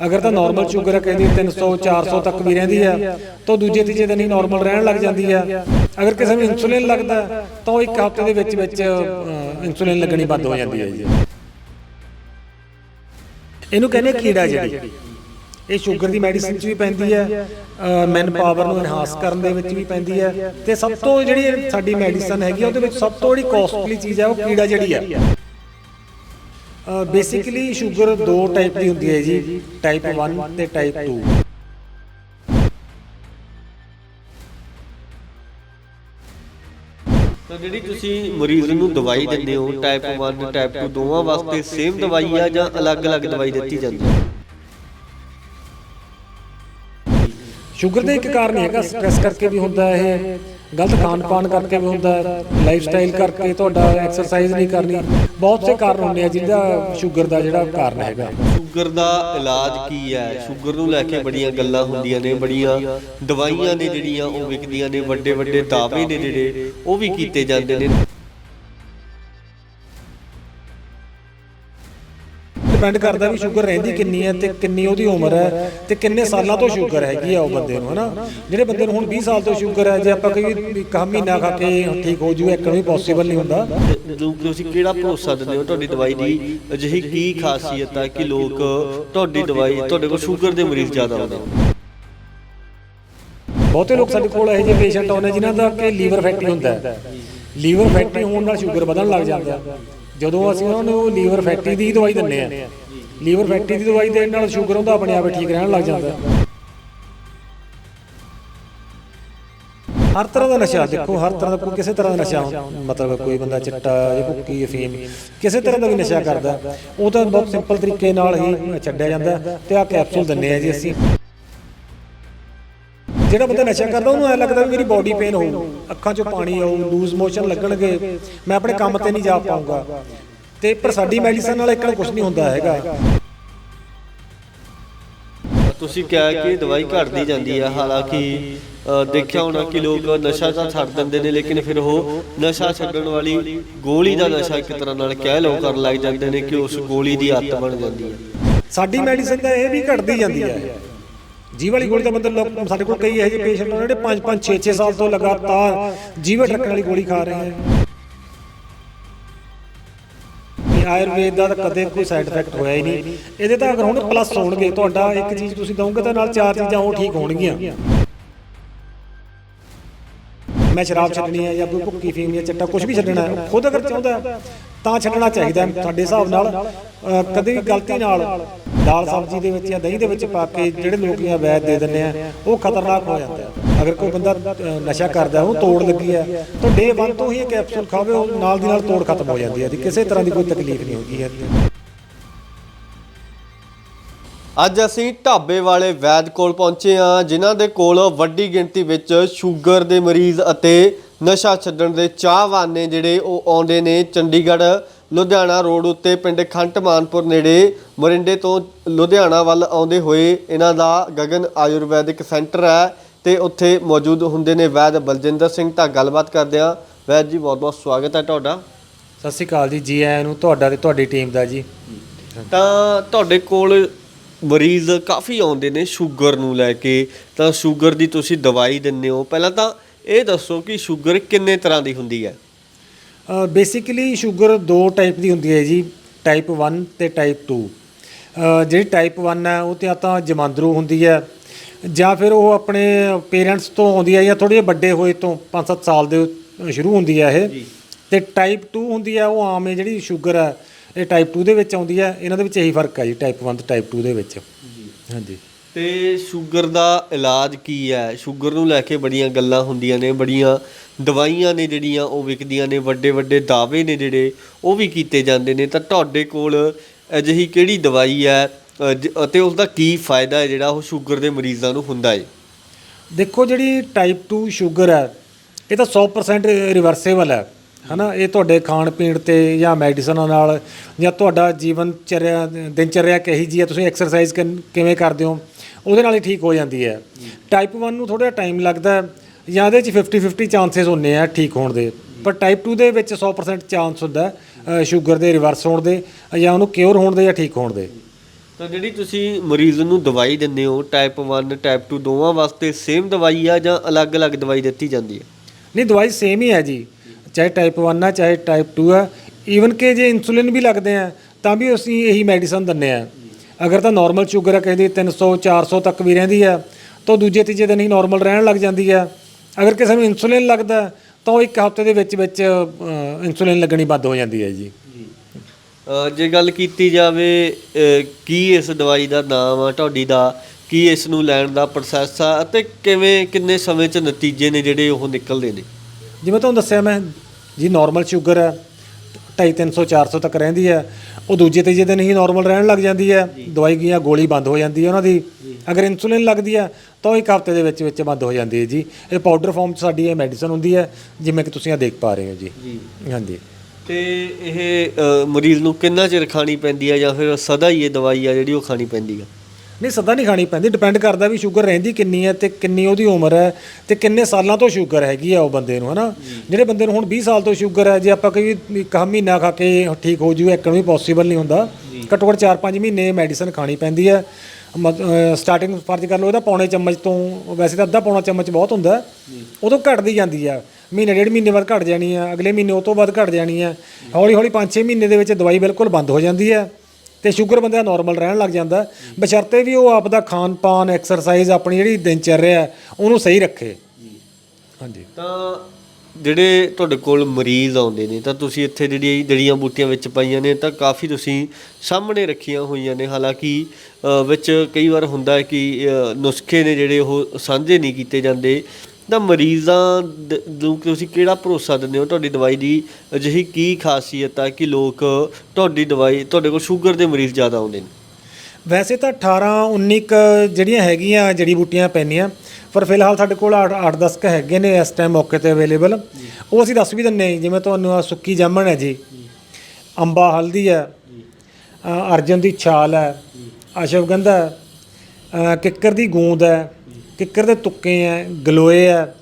ਅਗਰ ਤਾਂ normal sugar ਹੈ ਕਹਿੰਦੀ 300 400 ਤੱਕ ਵੀ ਰਹਿੰਦੀ ਹੈ ਤਾਂ ਦੂਜੇ ਤੀਜੇ ਦਿਨ ਹੀ ਨਾਰਮਲ ਰਹਿਣ ਲੱਗ ਜਾਂਦੀ ਹੈ। ਅਗਰ ਕਿਸੇ ਨੂੰ ਇਨਸੂਲਿਨ ਲੱਗਦਾ ਤਾਂ ਉਹ ਇੱਕ ਹਫ਼ਤੇ ਦੇ ਵਿੱਚ ਵਿੱਚ ਇਨਸੂਲਿਨ ਲੱਗਣੀ ਬੰਦ ਹੋ ਜਾਂਦੀ ਹੈ ਜੀ। ਇਹਨੂੰ ਕਹਿੰਦੇ ਕੀੜਾ ਜਿਹੜੀ। ਇਹ ਸ਼ੂਗਰ ਦੀ ਮੈਡੀਸਿਨ 'ਚ ਵੀ ਪੈਂਦੀ ਹੈ ਮੈਨ ਪਾਵਰ ਨੂੰ ਐਨਹਾਂਸ ਕਰਨ ਦੇ ਵਿੱਚ ਵੀ ਪੈਂਦੀ ਹੈ। ਤੇ ਸਭ ਤੋਂ ਜਿਹੜੀ ਸਾਡੀ ਮੈਡੀਸਨ ਹੈਗੀ ਆ, ਉਹਦੇ ਵਿੱਚ ਸਭ ਤੋਂ ਜਿਹੜੀ ਕੋਸਟਲੀ ਚੀਜ਼ ਹੈ ਉਹ ਕੀੜਾ ਜਿਹੜੀ ਹੈ। ਬੇਸਿਕਲੀ ਸ਼ੂਗਰ ਦੋ ਟਾਈਪ ਦੀ ਹੁੰਦੀ ਹੈ ਜੀ ਟਾਈਪ 1 ਤੇ ਟਾਈਪ 2 ਤਾਂ ਜਿਹੜੀ ਤੁਸੀਂ ਮਰੀਜ਼ ਨੂੰ ਦਵਾਈ ਦਿੰਦੇ ਹੋ ਟਾਈਪ 1 ਟਾਈਪ 2 ਦੋਵਾਂ ਵਾਸਤੇ ਸੇਮ ਦਵਾਈ ਆ ਜਾਂ ਅਲੱਗ-ਅਲੱਗ ਦਵਾਈ ਦਿੱਤੀ ਜਾਂਦੀ ਹੈ? ਸ਼ੂਗਰ ਦਾ ਇੱਕ ਕਾਰਨ ਹੈਗਾ ਸਟ੍ਰੈਸ ਕਰਕੇ ਵੀ ਹੁੰਦਾ ਹੈ ਇਹ। ਗਲਤ ਖਾਣ ਪਾਣ ਕਰਕੇ ਵੀ ਹੁੰਦਾ ਹੈ ਲਾਈਫ ਸਟਾਈਲ ਕਰਕੇ ਤੁਹਾਡਾ ਐਕਸਰਸਾਈਜ਼ ਨਹੀਂ ਕਰਨੀ। ਬਹੁਤ ਸੇ ਕਾਰਨ ਹੁੰਦੇ ਆ ਜਿਹਦਾ ਸ਼ੂਗਰ ਦਾ ਜਿਹੜਾ ਕਾਰਨ ਹੈਗਾ। ਸ਼ੂਗਰ ਦਾ ਇਲਾਜ ਕੀ ਹੈ? ਸ਼ੂਗਰ ਨੂੰ ਲੈ ਕੇ ਬੜੀਆਂ ਗੱਲਾਂ ਹੁੰਦੀਆਂ ਨੇ, ਬੜੀਆਂ ਦਵਾਈਆਂ ਨੇ ਜਿਹੜੀਆਂ ਉਹ ਵਿਕਦੀਆਂ ਨੇ ਵੱਡੇ ਵੱਡੇ ਦਾਅਵੇ ਨੇ ਜਿਹੜੇ, ਉਹ ਵੀ ਕੀਤੇ ਜਾਂਦੇ ਨੇ। ਡਿਪੈਂਡ ਕਰਦਾ ਵੀ ਸ਼ੂਗਰ ਰਹਿੰਦੀ ਕਿੰਨੀ ਹੈ ਤੇ ਕਿੰਨੀ ਉਹਦੀ ਉਮਰ ਹੈ ਤੇ ਕਿੰਨੇ ਸਾਲਾਂ ਤੋਂ ਸ਼ੂਗਰ ਹੈਗੀ ਆ ਉਹ ਬੰਦੇ ਨੂੰ ਹਨਾ? ਜਿਹੜੇ ਬੰਦੇ ਨੂੰ ਹੁਣ 20 ਸਾਲ ਤੋਂ ਸ਼ੂਗਰ ਹੈ ਜੇ ਆਪਾਂ ਕਹੀ ਵੀ ਇੱਕ ਮਹੀਨਾ ਖਾ ਕੇ ਠੀਕ ਹੋ ਜੂ ਇੱਕ ਵੀ ਪੋਸੀਬਲ ਨਹੀਂ ਹੁੰਦਾ। ਤੁਸੀਂ ਕਿਹੜਾ ਭਰੋਸਾ ਦਿੰਦੇ ਹੋ ਤੁਹਾਡੀ ਦਵਾਈ ਦੀ? ਅਜਿਹੀ ਕੀ ਖਾਸੀਅਤ ਹੈ ਕਿ ਲੋਕ ਤੁਹਾਡੀ ਦਵਾਈ ਤੁਹਾਡੇ ਕੋਲ ਸ਼ੂਗਰ ਦੇ ਮਰੀਜ਼ ਜ਼ਿਆਦਾ ਆਉਂਦੇ ਬਹੁਤੇ ਲੋਕ ਸਾਡੇ ਕੋਲ ਇਹੋ ਜਿਹੇ ਪੇਸ਼ੈਂਟ ਆਉਂਦੇ ਜਿਨ੍ਹਾਂ ਦਾ ਕਿ ਲੀਵਰ ਫੈਟੀ ਹੁੰਦਾ ਹੈ। ਲੀਵਰ ਫੈਟੀ ਹੋਣ ਨਾਲ ਸ਼ੂਗਰ ਵਧਣ ਲੱਗ ਜਾਂਦਾ ਹੈ। ਜਦੋਂ ਅਸੀਂ ਉਹਨਾਂ ਨੂੰ ਲੀਵਰ ਫੈਕਟਰੀ ਦੀ ਦਵਾਈ ਦਿੰਨੇ ਆ, ਲੀਵਰ ਫੈਕਟਰੀ ਦੀ ਦਵਾਈ ਦੇਣ ਨਾਲ ਸ਼ੂਗਰ ਉਹਦਾ ਆਪਣੇ ਆਪ ਠੀਕ ਰਹਿਣ ਲੱਗ ਜਾਂਦਾ। ਹਰ ਤਰ੍ਹਾਂ ਦਾ ਨਸ਼ਾ, ਦੇਖੋ, ਹਰ ਤਰ੍ਹਾਂ ਦਾ ਕੋਈ ਕਿਸੇ ਤਰ੍ਹਾਂ ਦਾ ਨਸ਼ਾ ਮਤਲਬ ਕੋਈ ਬੰਦਾ ਚਿੱਟਾ ਜਾਂ ਭੁੱਕੀ ਅਫੀਮ ਕਿਸੇ ਤਰ੍ਹਾਂ ਦਾ ਵੀ ਨਸ਼ਾ ਕਰਦਾ। ਉਹ ਤਾਂ ਬਹੁਤ ਸਿੰਪਲ ਤਰੀਕੇ ਨਾਲ ਹੀ ਛੱਡਿਆ ਜਾਂਦਾ ਤੇ ਆ ਕੈਪਸੂਲ ਦਿੰਨੇ ਆ ਜੀ ਅਸੀਂ। ਜਿਹੜਾ ਬੰਦਾ ਨਸ਼ਾ ਕਰਦਾ ਉਹਨੂੰ ਐ ਲੱਗਦਾ ਵੀ ਮੇਰੀ ਬਾਡੀ ਪੇਨ ਹੋਊ ਅੱਖਾਂ 'ਚੋਂ ਪਾਣੀ ਆਊ ਲੂਜ਼ ਮੋਸ਼ਨ ਲੱਗਣਗੇ ਮੈਂ ਆਪਣੇ ਕੰਮ ਤੇ ਨਹੀਂ ਜਾ ਪਾਊਂਗਾ। ਤੇ ਪਰ ਸਾਡੀ ਮੈਡੀਸਨ ਨਾਲ ਇੱਕ ਕੁਝ ਨਹੀਂ ਹੁੰਦਾ ਹੈਗਾ। ਤੁਸੀਂ ਕਿਹਾ ਕਿ ਦਵਾਈ ਘਟਦੀ ਜਾਂਦੀ ਹੈ ਹਾਲਾਂਕਿ ਦੇਖਿਆ ਹੋਣਾ ਕਿ ਲੋਕ ਨਸ਼ਾ ਤਾਂ ਛੱਡ ਦਿੰਦੇ ਨੇ ਲੇਕਿਨ ਫਿਰ ਉਹ ਨਸ਼ਾ ਛੱਡਣ ਵਾਲੀ ਗੋਲੀ ਦਾ ਨਸ਼ਾ ਇੱਕ ਤਰ੍ਹਾਂ ਨਾਲ ਕਹਿ ਲਓ ਕਰਨ ਲੱਗ ਜਾਂਦੇ ਨੇ ਕਿ ਉਸ ਗੋਲੀ ਦੀ ਆਦਤ ਬਣ ਜਾਂਦੀ ਹੈ ਸਾਡੀ ਮੈਡੀਸਨ ਤਾਂ ਇਹ ਵੀ ਘਟਦੀ ਜਾਂਦੀ ਹੈ ਜੀ ਵਾਲੀ ਗੋਲੀ ਤਾਂ ਬੰਦੇ ਲੋਕ ਸਾਡੇ ਕੋਲ ਕਈ ਇਹੋ ਜਿਹੇ ਪੇਸ਼ੈਂਟ ਨੇ ਜਿਹੜੇ 5 5 6 6 ਸਾਲ ਤੋਂ ਲਗਾਤਾਰ ਜੀਵਨ ਰੱਖਣ ਵਾਲੀ ਗੋਲੀ ਖਾ ਰਹੇ ਹਨ ਆਯੁਰਵੇਦ ਦਾ ਕਦੇ ਕੋਈ ਸਾਈਡ ਇਫੈਕਟ ਹੋਇਆ ਹੀ ਨਹੀਂ। ਇਹਦੇ ਤਾਂ ਅਗਰ ਹੁਣ ਪਲੱਸ ਹੋਣਗੇ, ਤੁਹਾਡਾ ਇੱਕ ਚੀਜ਼ ਤੁਸੀਂ ਦਵੋਗੇ ਤਾਂ ਨਾਲ ਚਾਰ ਚੀਜ਼ਾਂ ਉਹ ਠੀਕ ਹੋਣਗੀਆਂ। ਮੈਂ ਸ਼ਰਾਬ ਛੱਡਣੀ ਹੈ ਜਾਂ ਕੋਈ ਭੁੱਕੀ ਫੀਮ ਜਾਂ ਚਿੱਟਾ ਕੁਝ ਵੀ ਛੱਡਣਾ ਹੈ ਖੁਦ ਅਗਰ ਚਾਹੁੰਦਾ ਤਾਂ ਛੱਡਣਾ ਚਾਹੀਦਾ ਤੁਹਾਡੇ ਹਿਸਾਬ ਨਾਲ। ਕਦੇ ਵੀ ਗਲਤੀ ਨਾਲ ਦਾਲ ਸਬਜ਼ੀ ਦੇ ਵਿੱਚ ਜਾਂ ਦਹੀਂ ਦੇ ਵਿੱਚ ਪਾ ਕੇ ਜਿਹੜੇ ਲੋਕ ਜਾਂ ਵੈਦ ਦੇ ਦਿੰਦੇ ਆ, ਉਹ ਖਤਰਨਾਕ ਹੋ ਜਾਂਦਾ ਹੈ ਅਗਰ ਕੋਈ ਬੰਦਾ ਨਸ਼ਾ ਕਰਦਾ ਉਹ ਤੋੜ ਲੱਗੀ ਹੈ, ਤਾਂ ਡੇ 1 ਤੋਂ ਹੀ ਇਹ ਕੈਪਸੂਲ ਖਾਵੇ, ਉਹ ਨਾਲ ਦੀ ਨਾਲ ਤੋੜ ਖਤਮ ਹੋ ਜਾਂਦੀ ਹੈ ਦੀ ਕਿਸੇ ਤਰ੍ਹਾਂ ਦੀ ਕੋਈ ਤਕਲੀਫ ਨਹੀਂ ਹੋਗੀ ਹੈ ਅੱਜ ਅਸੀਂ ਢਾਬੇ ਵਾਲੇ ਵੈਦ ਕੋਲ ਪਹੁੰਚੇ ਹਾਂ, ਜਿਨ੍ਹਾਂ ਦੇ ਕੋਲ ਵੱਡੀ ਗਿਣਤੀ ਵਿੱਚ ਸ਼ੂਗਰ ਦੇ ਮਰੀਜ਼ ਅਤੇ ਨਸ਼ਾ ਛੱਡਣ ਦੇ ਚਾਹਵਾਨ ਨੇ ਜਿਹੜੇ ਉਹ ਆਉਂਦੇ ਨੇ। ਚੰਡੀਗੜ੍ਹ ਲੁਧਿਆਣਾ ਰੋਡ ਉੱਤੇ ਪਿੰਡ ਖੰਟ ਮਾਨਪੁਰ ਨੇੜੇ ਮਰਿੰਡੇ ਤੋਂ ਲੁਧਿਆਣਾ ਵੱਲ ਆਉਂਦੇ ਹੋਏ ਇਹਨਾਂ ਦਾ ਗਗਨ ਆਯੁਰਵੈਦਿਕ ਸੈਂਟਰ ਹੈ ਤੇ ਉੱਥੇ ਮੌਜੂਦ ਹੁੰਦੇ ਨੇ ਵੈਦ ਬਲਜਿੰਦਰ ਸਿੰਘ। ਤਾਂ ਗੱਲਬਾਤ ਕਰਦੇ ਹਾਂ। ਵੈਦ ਜੀ ਬਹੁਤ ਬਹੁਤ ਸਵਾਗਤ ਹੈ ਤੁਹਾਡਾ। ਸਤਿ ਸ਼੍ਰੀ ਅਕਾਲ ਜੀ। ਜੀ ਆਇਆਂ ਨੂੰ ਤੁਹਾਡਾ ਤੇ ਤੁਹਾਡੀ ਟੀਮ ਦਾ ਜੀ। ਤਾਂ ਤੁਹਾਡੇ ਕੋਲ ਮਰੀਜ਼ ਕਾਫੀ ਆਉਂਦੇ ਨੇ ਸ਼ੂਗਰ ਨੂੰ ਲੈ ਕੇ। ਤਾਂ ਸ਼ੂਗਰ ਦੀ ਤੁਸੀਂ ਦਵਾਈ ਦਿੰਦੇ ਹੋ। ਪਹਿਲਾਂ ਤਾਂ ਇਹ ਦੱਸੋ ਕਿ ਸ਼ੂਗਰ ਕਿੰਨੇ ਤਰ੍ਹਾਂ ਦੀ ਹੁੰਦੀ ਹੈ? ਬੇਸਿਕਲੀ ਸ਼ੂਗਰ ਦੋ ਟਾਈਪ ਦੀ ਹੁੰਦੀ ਹੈ ਜੀ ਟਾਈਪ 1 ਤੇ ਟਾਈਪ 2 ਅ, ਜਿਹੜੀ ਟਾਈਪ 1 ਹੈ ਉਹ ਤੇ ਤਾਂ ਜਮਾਂਦਰੂ ਹੁੰਦੀ ਹੈ ਜਾਂ ਫਿਰ ਉਹ ਆਪਣੇ ਪੇਰੈਂਟਸ ਤੋਂ ਆਉਂਦੀ ਹੈ ਜਾਂ ਥੋੜੇ ਜਿਹੇ ਵੱਡੇ ਹੋਏ ਤੋਂ 5-7 ਸਾਲ ਦੇ ਸ਼ੁਰੂ ਹੁੰਦੀ ਹੈ ਇਹ। ਤੇ ਟਾਈਪ 2 ਹੁੰਦੀ ਹੈ ਉਹ ਆਮ ਹੈ ਜਿਹੜੀ ਸ਼ੂਗਰ ਹੈ ਇਹ ਟਾਈਪ 2 ਦੇ ਵਿੱਚ ਆਉਂਦੀ ਹੈ। ਇਹਨਾਂ ਦੇ ਵਿੱਚ ਇਹੀ ਫ਼ਰਕ ਹੈ ਜੀ ਟਾਈਪ 1 ਤੇ ਟਾਈਪ 2 ਦੇ ਵਿੱਚ। ਹਾਂਜੀ। ਤੇ ਸ਼ੂਗਰ ਦਾ ਇਲਾਜ ਕੀ ਹੈ? ਸ਼ੂਗਰ ਨੂੰ ਲੈ ਕੇ ਬੜੀਆਂ ਗੱਲਾਂ ਹੁੰਦੀਆਂ ਨੇ, ਬੜੀਆਂ ਦਵਾਈਆਂ ਨੇ ਜਿਹੜੀਆਂ ਉਹ ਵਿਕਦੀਆਂ ਨੇ, ਵੱਡੇ ਵੱਡੇ ਦਾਅਵੇ ਨੇ ਜਿਹੜੇ ਉਹ ਵੀ ਕੀਤੇ ਜਾਂਦੇ ਨੇ। ਤਾਂ ਤੁਹਾਡੇ ਕੋਲ ਅਜਿਹੀ ਕਿਹੜੀ ਦਵਾਈ ਹੈ ਅਤੇ ਉਸ ਦਾ ਕੀ ਫਾਇਦਾ ਹੈ ਜਿਹੜਾ ਉਹ ਸ਼ੂਗਰ ਦੇ ਮਰੀਜ਼ਾਂ ਨੂੰ ਹੁੰਦਾ ਹੈ? ਦੇਖੋ ਜਿਹੜੀ ਟਾਈਪ 2 ਸ਼ੂਗਰ ਹੈ, ਇਹ ਤਾਂ 100% ਰਿਵਰਸੇਬਲ ਹੈ। ਹਨਾ ਇਹ ਤੁਹਾਡੇ ਖਾਣ ਪੀਣ ਤੇ ਜਾਂ ਮੈਡੀਸਨਾਂ ਨਾਲ ਜਾਂ ਤੁਹਾਡਾ ਜੀਵਨ ਚਰਿਆ ਦਿਨਚਰਿਆ ਕਹੀ ਜੀ ਹੈ ਤੁਸੀਂ ਐਕਸਰਸਾਈਜ਼ ਕਿਵੇਂ ਕਰਦੇ ਹੋ ਉਹਦੇ ਨਾਲ ਹੀ ਠੀਕ ਹੋ ਜਾਂਦੀ ਹੈ। ਟਾਈਪ 1 ਨੂੰ ਥੋੜਾ ਟਾਈਮ ਲੱਗਦਾ ਹੈ ਜਾਂ ਇਹਦੇ ਚ 50 50 ਚਾਂਸਸ ਹੁੰਦੇ ਆ ਠੀਕ ਹੋਣ ਦੇ। ਪਰ ਟਾਈਪ 2 ਦੇ ਵਿੱਚ 100% ਚਾਂਸ ਹੁੰਦਾ ਸ਼ੂਗਰ ਦੇ ਰਿਵਰਸ ਹੋਣ ਦੇ ਜਾਂ ਉਹਨੂੰ ਕਿਉਰ ਹੋਣ ਦੇ ਜਾਂ ਠੀਕ ਹੋਣ ਦੇ। ਤਾਂ ਜਿਹੜੀ ਤੁਸੀਂ ਮਰੀਜ਼ ਨੂੰ ਦਵਾਈ ਦਿੰਦੇ ਹੋ ਟਾਈਪ 1 ਟਾਈਪ 2 ਦੋਵਾਂ ਵਾਸਤੇ ਸੇਮ ਦਵਾਈ ਆ ਜਾਂ ਅਲੱਗ-ਅਲੱਗ ਦਵਾਈ ਦਿੱਤੀ ਜਾਂਦੀ ਹੈ? ਨਹੀਂ ਦਵਾਈ ਸੇਮ ਹੀ ਹੈ ਜੀ। ਚਾਹੇ ਟਾਈਪ 1 ਆ ਚਾਹੇ ਟਾਈਪ 2 ਆ ਈਵਨ ਕਿ ਜੇ ਇਨਸੂਲਿਨ ਵੀ ਲੱਗਦੇ ਆ ਤਾਂ ਵੀ ਅਸੀਂ ਇਹੀ ਮੈਡੀਸਨ ਦਿੰਨੇ ਆ। ਅਗਰ ਤਾਂ ਨਾਰਮਲ ਸ਼ੂਗਰ ਆ ਕਿਸੇ ਦੀ 300 400 ਤੱਕ ਵੀ ਰਹਿੰਦੀ ਆ ਤਾਂ ਦੂਜੇ ਤੀਜੇ ਦਿਨ ਹੀ ਨਾਰਮਲ ਰਹਿਣ ਲੱਗ ਜਾਂਦੀ ਆ। ਅਗਰ ਕਿਸੇ ਨੂੰ ਇਨਸੂਲਿਨ ਲੱਗਦਾ ਤਾਂ ਉਹ ਇੱਕ ਹਫ਼ਤੇ ਦੇ ਵਿੱਚ ਵਿੱਚ ਅ, ਇਨਸੂਲਿਨ ਲੱਗਣੀ ਬੰਦ ਹੋ ਜਾਂਦੀ ਹੈ ਜੀ। ਜੇ। ਗੱਲ ਕੀਤੀ ਜਾਵੇ ਕੀ ਇਸ ਦਵਾਈ ਦਾ ਨਾਮ ਆ ਤੁਹਾਡੀ ਦਾ ਕੀ ਇਸ ਨੂੰ ਲੈਣ ਦਾ ਪ੍ਰੋਸੈਸ ਆ ਅਤੇ ਕਿਵੇਂ ਕਿੰਨੇ ਸਮੇਂ 'ਚ ਨਤੀਜੇ ਨੇ ਜਿਹੜੇ ਉਹ ਨਿਕਲਦੇ ਨੇ? ਜਿਵੇਂ ਤੁਹਾਨੂੰ ਦੱਸਿਆ ਮੈਂ ਜੀ ਨਾਰਮਲ ਸ਼ੂਗਰ ਹੈ 250 300 400 ਤੱਕ ਰਹਿੰਦੀ ਹੈ ਉਹ ਦੂਜੇ ਤੀਜੇ ਦਿਨ ਹੀ ਨਾਰਮਲ ਰਹਿਣ ਲੱਗ ਜਾਂਦੀ ਹੈ ਦਵਾਈ ਗਿਆ ਗੋਲੀ ਬੰਦ ਹੋ ਜਾਂਦੀ ਹੈ ਉਹਨਾਂ ਦੀ। ਅਗਰ ਇਨਸੂਲਿਨ ਲੱਗਦੀ ਹੈ ਤਾਂ ਉਹ ਇੱਕ ਹਫ਼ਤੇ ਦੇ ਵਿੱਚ ਵਿੱਚ ਬੰਦ ਹੋ ਜਾਂਦੀ ਹੈ ਜੀ। ਇਹ ਪਾਊਡਰ ਫਾਰਮ 'ਚ ਸਾਡੀ ਇਹ ਮੈਡੀਸਨ ਹੁੰਦੀ ਹੈ ਜਿਵੇਂ ਕਿ ਤੁਸੀਂ ਆ ਦੇਖ ਪਾ ਰਹੇ ਹੋ ਜੀ। ਹਾਂਜੀ। ਤੇ ਇਹ ਅ, ਮਰੀਜ਼ ਨੂੰ ਕਿੰਨਾ ਚਿਰ ਖਾਣੀ ਪੈਂਦੀ ਆ ਜਾਂ ਫਿਰ ਸਦਾ ਹੀ ਇਹ ਦਵਾਈ ਆ ਜਿਹੜੀ ਉਹ ਖਾਣੀ ਪੈਂਦੀ ਆ? ਨਹੀਂ ਸਦਾ ਨਹੀਂ ਖਾਣੀ ਪੈਂਦੀ। ਡਿਪੈਂਡ ਕਰਦਾ ਵੀ ਸ਼ੂਗਰ ਰਹਿੰਦੀ ਕਿੰਨੀ ਹੈ ਤੇ ਕਿੰਨੀ ਉਹਦੀ ਉਮਰ ਹੈ ਤੇ ਕਿੰਨੇ ਸਾਲਾਂ ਤੋਂ ਸ਼ੂਗਰ ਹੈਗੀ ਆ ਉਹ ਬੰਦੇ ਨੂੰ ਹਨਾ? ਜਿਹੜੇ ਬੰਦੇ ਨੂੰ ਹੁਣ 20 ਸਾਲ ਤੋਂ ਸ਼ੂਗਰ ਹੈ ਜੇ ਆਪਾਂ ਕਹੀ ਇੱਕ ਮਹੀਨਾ ਖਾ ਕੇ ਠੀਕ ਹੋ ਜੂ ਇੱਕਣ ਵੀ ਪੋਸੀਬਲ ਨਹੀਂ ਹੁੰਦਾ। ਘੱਟੋ ਘੱਟ 4-5 ਮਹੀਨੇ ਮੈਡੀਸਨ ਖਾਣੀ ਪੈਂਦੀ ਹੈ। ਸਟਾਰਟਿੰਗ ਫਰਜ਼ ਕਰ ਲਓ ਇਹਦਾ ਪੌਣੇ ਚਮਚ ਤੋਂ ਵੈਸੇ ਤਾਂ ਅੱਧਾ ਪੌਣਾ ਚਮਚ ਬਹੁਤ ਹੁੰਦਾ। ਉਦੋਂ ਘਟਦੀ ਜਾਂਦੀ ਆ। ਮਹੀਨੇ ਡੇਢ ਮਹੀਨੇ ਬਾਅਦ ਘਟ ਜਾਣੀ ਆ ਅਗਲੇ ਮਹੀਨੇ ਉਹ ਤੋਂ ਬਾਅਦ ਘਟ ਜਾਣੀ ਆ। ਹੌਲੀ ਹੌਲੀ 5-6 ਮਹੀਨੇ ਦੇ ਵਿੱਚ ਦਵਾਈ ਬਿਲਕੁਲ ਬੰਦ ਹੋ ਜਾਂਦੀ ਹੈ। ਤੇ ਸ਼ੂਗਰ ਬੰਦਾ ਨਾਰਮਲ ਰਹਿਣ ਲੱਗ ਜਾਂਦਾ। ਬਸ਼ਰਤੇ ਵੀ ਉਹ ਆਪਦਾ ਖਾਣ ਪਾਨ ਐਕਸਰਸਾਈਜ਼ ਆਪਣੀ ਜਿਹੜੀ ਦਿਨਚਰਿਆ ਉਹਨੂੰ ਸਹੀ ਰੱਖੇ। ਹਾਂਜੀ। ਤਾਂ ਜਿਹੜੇ ਤੁਹਾਡੇ ਕੋਲ ਮਰੀਜ਼ ਆਉਂਦੇ ਨੇ, ਤਾਂ ਤੁਸੀਂ ਇੱਥੇ ਜਿਹੜੀ ਜੜੀਆਂ ਬੂਟੀਆਂ ਵਿੱਚ ਪਾਈਆਂ ਨੇ, ਤਾਂ ਕਾਫੀ ਤੁਸੀਂ ਸਾਹਮਣੇ ਰੱਖੀਆਂ ਹੋਈਆਂ ਨੇ। ਹਾਲਾਂਕਿ ਵਿੱਚ ਕਈ ਵਾਰ ਹੁੰਦਾ ਹੈ ਕਿ ਨੁਸਖੇ ਨੇ ਜਿਹੜੇ ਉਹ ਸਾਂਝੇ ਨਹੀਂ ਕੀਤੇ ਜਾਂਦੇ। ਤਾਂ ਮਰੀਜ਼ਾਂ ਦ- ਨੂੰ ਤੁਸੀਂ ਕਿਹੜਾ ਭਰੋਸਾ ਦਿੰਦੇ ਹੋ? ਤੁਹਾਡੀ ਦਵਾਈ ਦੀ ਅਜਿਹੀ ਕੀ ਖਾਸੀਅਤ ਹੈ ਕਿ ਲੋਕ ਤੁਹਾਡੀ ਦਵਾਈ ਤੁਹਾਡੇ ਕੋਲ ਸ਼ੂਗਰ ਦੇ ਮਰੀਜ਼ ਜ਼ਿਆਦਾ ਆਉਂਦੇ ਨੇ? ਵੈਸੇ ਤਾਂ 18 19 ਕੁ ਜਿਹੜੀਆਂ ਹੈਗੀਆਂ ਜੜੀ ਬੂਟੀਆਂ ਪੈਣੀਆਂ ਪਰ ਫਿਲਹਾਲ ਸਾਡੇ ਕੋਲ 8-10 ਕ ਹੈਗੇ ਨੇ ਇਸ ਟਾਈਮ ਮੌਕੇ ਤੇ ਅਵੇਲੇਬਲ ਉਹ ਅਸੀਂ ਦੱਸ ਵੀ ਦਿੰਨੇ ਜਿਵੇਂ ਤੁਹਾਨੂੰ ਆਹ ਸੁੱਕੀ ਜਾਮਣ ਹੈ ਜੀ ਅੰਬਾ ਹਲਦੀ ਹੈ ਅਰਜਨ ਦੀ ਛਾਲ ਹੈ ਅਸ਼ਵਗੰਧਾ ਕਿੱਕਰ ਦੀ ਗੂੰਦ ਹੈ ਕਿੱਕਰ ਦੇ ਤੁੱਕੇ ਹੈ ਗਲੋਏ ਹੈ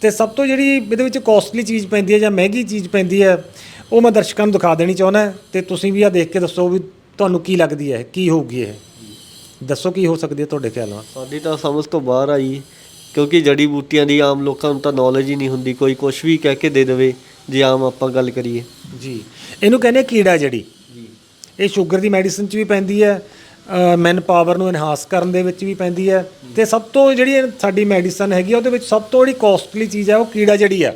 ਤੇ ਸਭ ਤੋਂ ਜਿਹੜੀ ਇਹਦੇ ਵਿੱਚ ਕੋਸਟਲੀ ਚੀਜ਼ ਪੈਂਦੀ ਹੈ ਜਾਂ ਮਹਿੰਗੀ ਚੀਜ਼ ਪੈਂਦੀ ਹੈ ਉਹ ਮੈਂ ਦਰਸ਼ਕਾਂ ਨੂੰ ਦਿਖਾ ਦੇਣੀ ਚਾਹੁੰਦਾ ਤੇ ਤੁਸੀਂ ਵੀ ਆ ਦੇਖ ਕੇ ਦੱਸੋ ਵੀ ਤੁਹਾਨੂੰ ਕੀ ਲੱਗਦੀ ਹੈ ਕੀ ਹੋਊਗੀ ਇਹ? ਦੱਸੋ ਕੀ ਹੋ ਸਕਦੀ ਹੈ ਤੁਹਾਡੇ ਖਿਆਲ ਨਾਲ? ਸਾਡੀ ਤਾਂ ਸਮਝ ਤੋਂ ਬਾਹਰ ਆਈ ਕਿਉਂਕਿ ਜੜੀ ਬੂਟੀਆਂ ਦੀ ਆਮ ਲੋਕਾਂ ਨੂੰ ਤਾਂ ਨੌਲੇਜ ਹੀ ਨਹੀਂ ਹੁੰਦੀ ਕੋਈ ਕੁਝ ਵੀ ਕਹਿ ਕੇ ਦੇ ਦੇਵੇ ਜੇ ਆਮ ਆਪਾਂ ਗੱਲ ਕਰੀਏ। ਜੀ। ਇਹਨੂੰ ਕਹਿੰਦੇ ਆ ਕੀੜਾ ਜੜੀ। ਜੀ। ਇਹ ਸ਼ੂਗਰ ਦੀ ਮੈਡੀਸਿਨ 'ਚ ਵੀ ਪੈਂਦੀ ਹੈ ਮੈਨ ਪਾਵਰ ਨੂੰ ਐਨਹਾਂਸ ਕਰਨ ਦੇ ਵਿੱਚ ਵੀ ਪੈਂਦੀ ਹੈ ਤੇ ਸਭ ਤੋਂ ਜਿਹੜੀ ਸਾਡੀ ਮੈਡੀਸਨ ਹੈਗੀ ਆ ਉਹਦੇ ਵਿੱਚ ਸਭ ਤੋਂ ਜਿਹੜੀ ਕੋਸਟਲੀ ਚੀਜ਼ ਹੈ ਉਹ ਕੀੜਾ ਜੜੀ ਆ।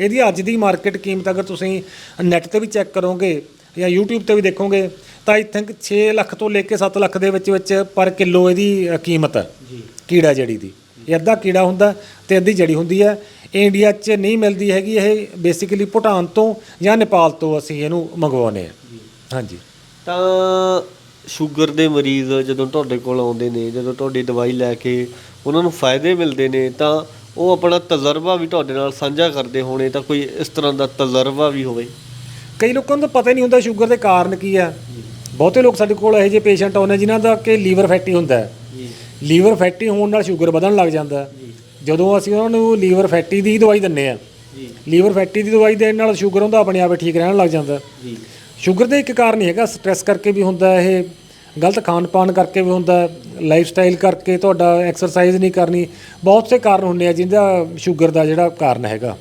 ਇਹਦੀ ਅੱਜ ਦੀ ਮਾਰਕੀਟ ਕੀਮਤ ਅਗਰ ਤੁਸੀਂ ਨੈਟ ਤੇ ਵੀ ਚੈੱਕ ਕਰੋਗੇ ਜਾਂ YouTube ਤੇ ਵੀ ਦੇਖੋਗੇ ਤਾਂ ਆਈ ਥਿੰਕ 6 ਲੱਖ ਤੋਂ ਲੈ ਕੇ 7 ਲੱਖ ਦੇ ਵਿੱਚ ਵਿੱਚ ਪਰ ਕਿਲੋ ਇਹਦੀ ਕੀਮਤ ਹੈ ਜੀ। ਕੀੜਾ ਜੜੀ ਦੀ। ਇਹ ਅੱਧਾ ਕੀੜਾ ਹੁੰਦਾ ਤੇ ਅੱਧੀ ਜੜੀ ਹੁੰਦੀ ਹੈ ਇਹ ਇੰਡੀਆ 'ਚ ਨਹੀਂ ਮਿਲਦੀ ਹੈਗੀ ਇਹ ਬੇਸਿਕਲੀ ਭੂਟਾਨ ਤੋਂ ਜਾਂ ਨੇਪਾਲ ਤੋਂ ਅਸੀਂ ਇਹਨੂੰ ਮੰਗਵਾਉਂਦੇ ਹਾਂ ਹਾਂਜੀ। ਤਾਂ ਸ਼ੂਗਰ ਦੇ ਮਰੀਜ਼ ਜਦੋਂ ਤੁਹਾਡੇ ਕੋਲ ਆਉਂਦੇ ਨੇ ਜਦੋਂ ਤੁਹਾਡੀ ਦਵਾਈ ਲੈ ਕੇ ਉਹਨਾਂ ਨੂੰ ਫਾਇਦੇ ਮਿਲਦੇ ਨੇ ਤਾਂ ਉਹ ਆਪਣਾ ਤਜਰਬਾ ਵੀ ਤੁਹਾਡੇ ਨਾਲ ਸਾਂਝਾ ਕਰਦੇ ਹੋਣੇ ਤਾਂ ਕੋਈ ਇਸ ਤਰ੍ਹਾਂ ਦਾ ਤਜਰਬਾ ਵੀ ਹੋਵੇ? ਕਈ ਲੋਕਾਂ ਨੂੰ ਤਾਂ ਪਤਾ ਹੀ ਨਹੀਂ ਹੁੰਦਾ ਸ਼ੂਗਰ ਦੇ ਕਾਰਨ ਕੀ ਆ। ਬਹੁਤੇ ਲੋਕ ਸਾਡੇ ਕੋਲ ਇਹੋ ਜਿਹੇ ਪੇਸ਼ੈਂਟ ਆਉਂਦੇ ਜਿਨ੍ਹਾਂ ਦਾ ਕਿ ਲੀਵਰ ਫੈਟੀ ਹੁੰਦਾ ਹੈ। ਜੀ। ਲੀਵਰ ਫੈਟੀ ਹੋਣ ਨਾਲ ਸ਼ੂਗਰ ਵਧਣ ਲੱਗ ਜਾਂਦਾ ਹੈ। ਜਦੋਂ ਅਸੀਂ ਉਹਨਾਂ ਨੂੰ ਲੀਵਰ ਫੈਟੀ ਦੀ ਦਵਾਈ ਦਿੰਨੇ ਆ ਜੀ। ਲੀਵਰ ਫੈਟੀ ਦੀ ਦਵਾਈ ਦੇਣ ਨਾਲ ਸ਼ੂਗਰ ਹੁੰਦਾ ਆਪਣੇ ਆਪੇ ਠੀਕ ਰਹਿਣ ਲੱਗ ਜਾਂਦਾ। ਜੀ। ਸ਼ੂਗਰ ਦਾ ਇੱਕ ਕਾਰਨ ਹੀ ਹੈਗਾ ਸਟ੍ਰੈਸ ਕਰਕੇ ਵੀ ਹੁੰਦਾ ਹੈ ਇਹ। ਗਲਤ ਖਾਣ ਪਾਣ ਕਰਕੇ ਵੀ ਹੁੰਦਾ ਲਾਈਫ ਸਟਾਈਲ ਕਰਕੇ ਤੁਹਾਡਾ ਐਕਸਰਸਾਈਜ਼ ਨਹੀਂ ਕਰਨੀ ਬਹੁਤ ਸੇ ਕਾਰਨ ਹੁੰਦੇ ਆ ਜਿਹਦਾ ਸ਼ੂਗਰ ਦਾ ਜਿਹੜਾ ਕਾਰਨ ਹੈਗਾ।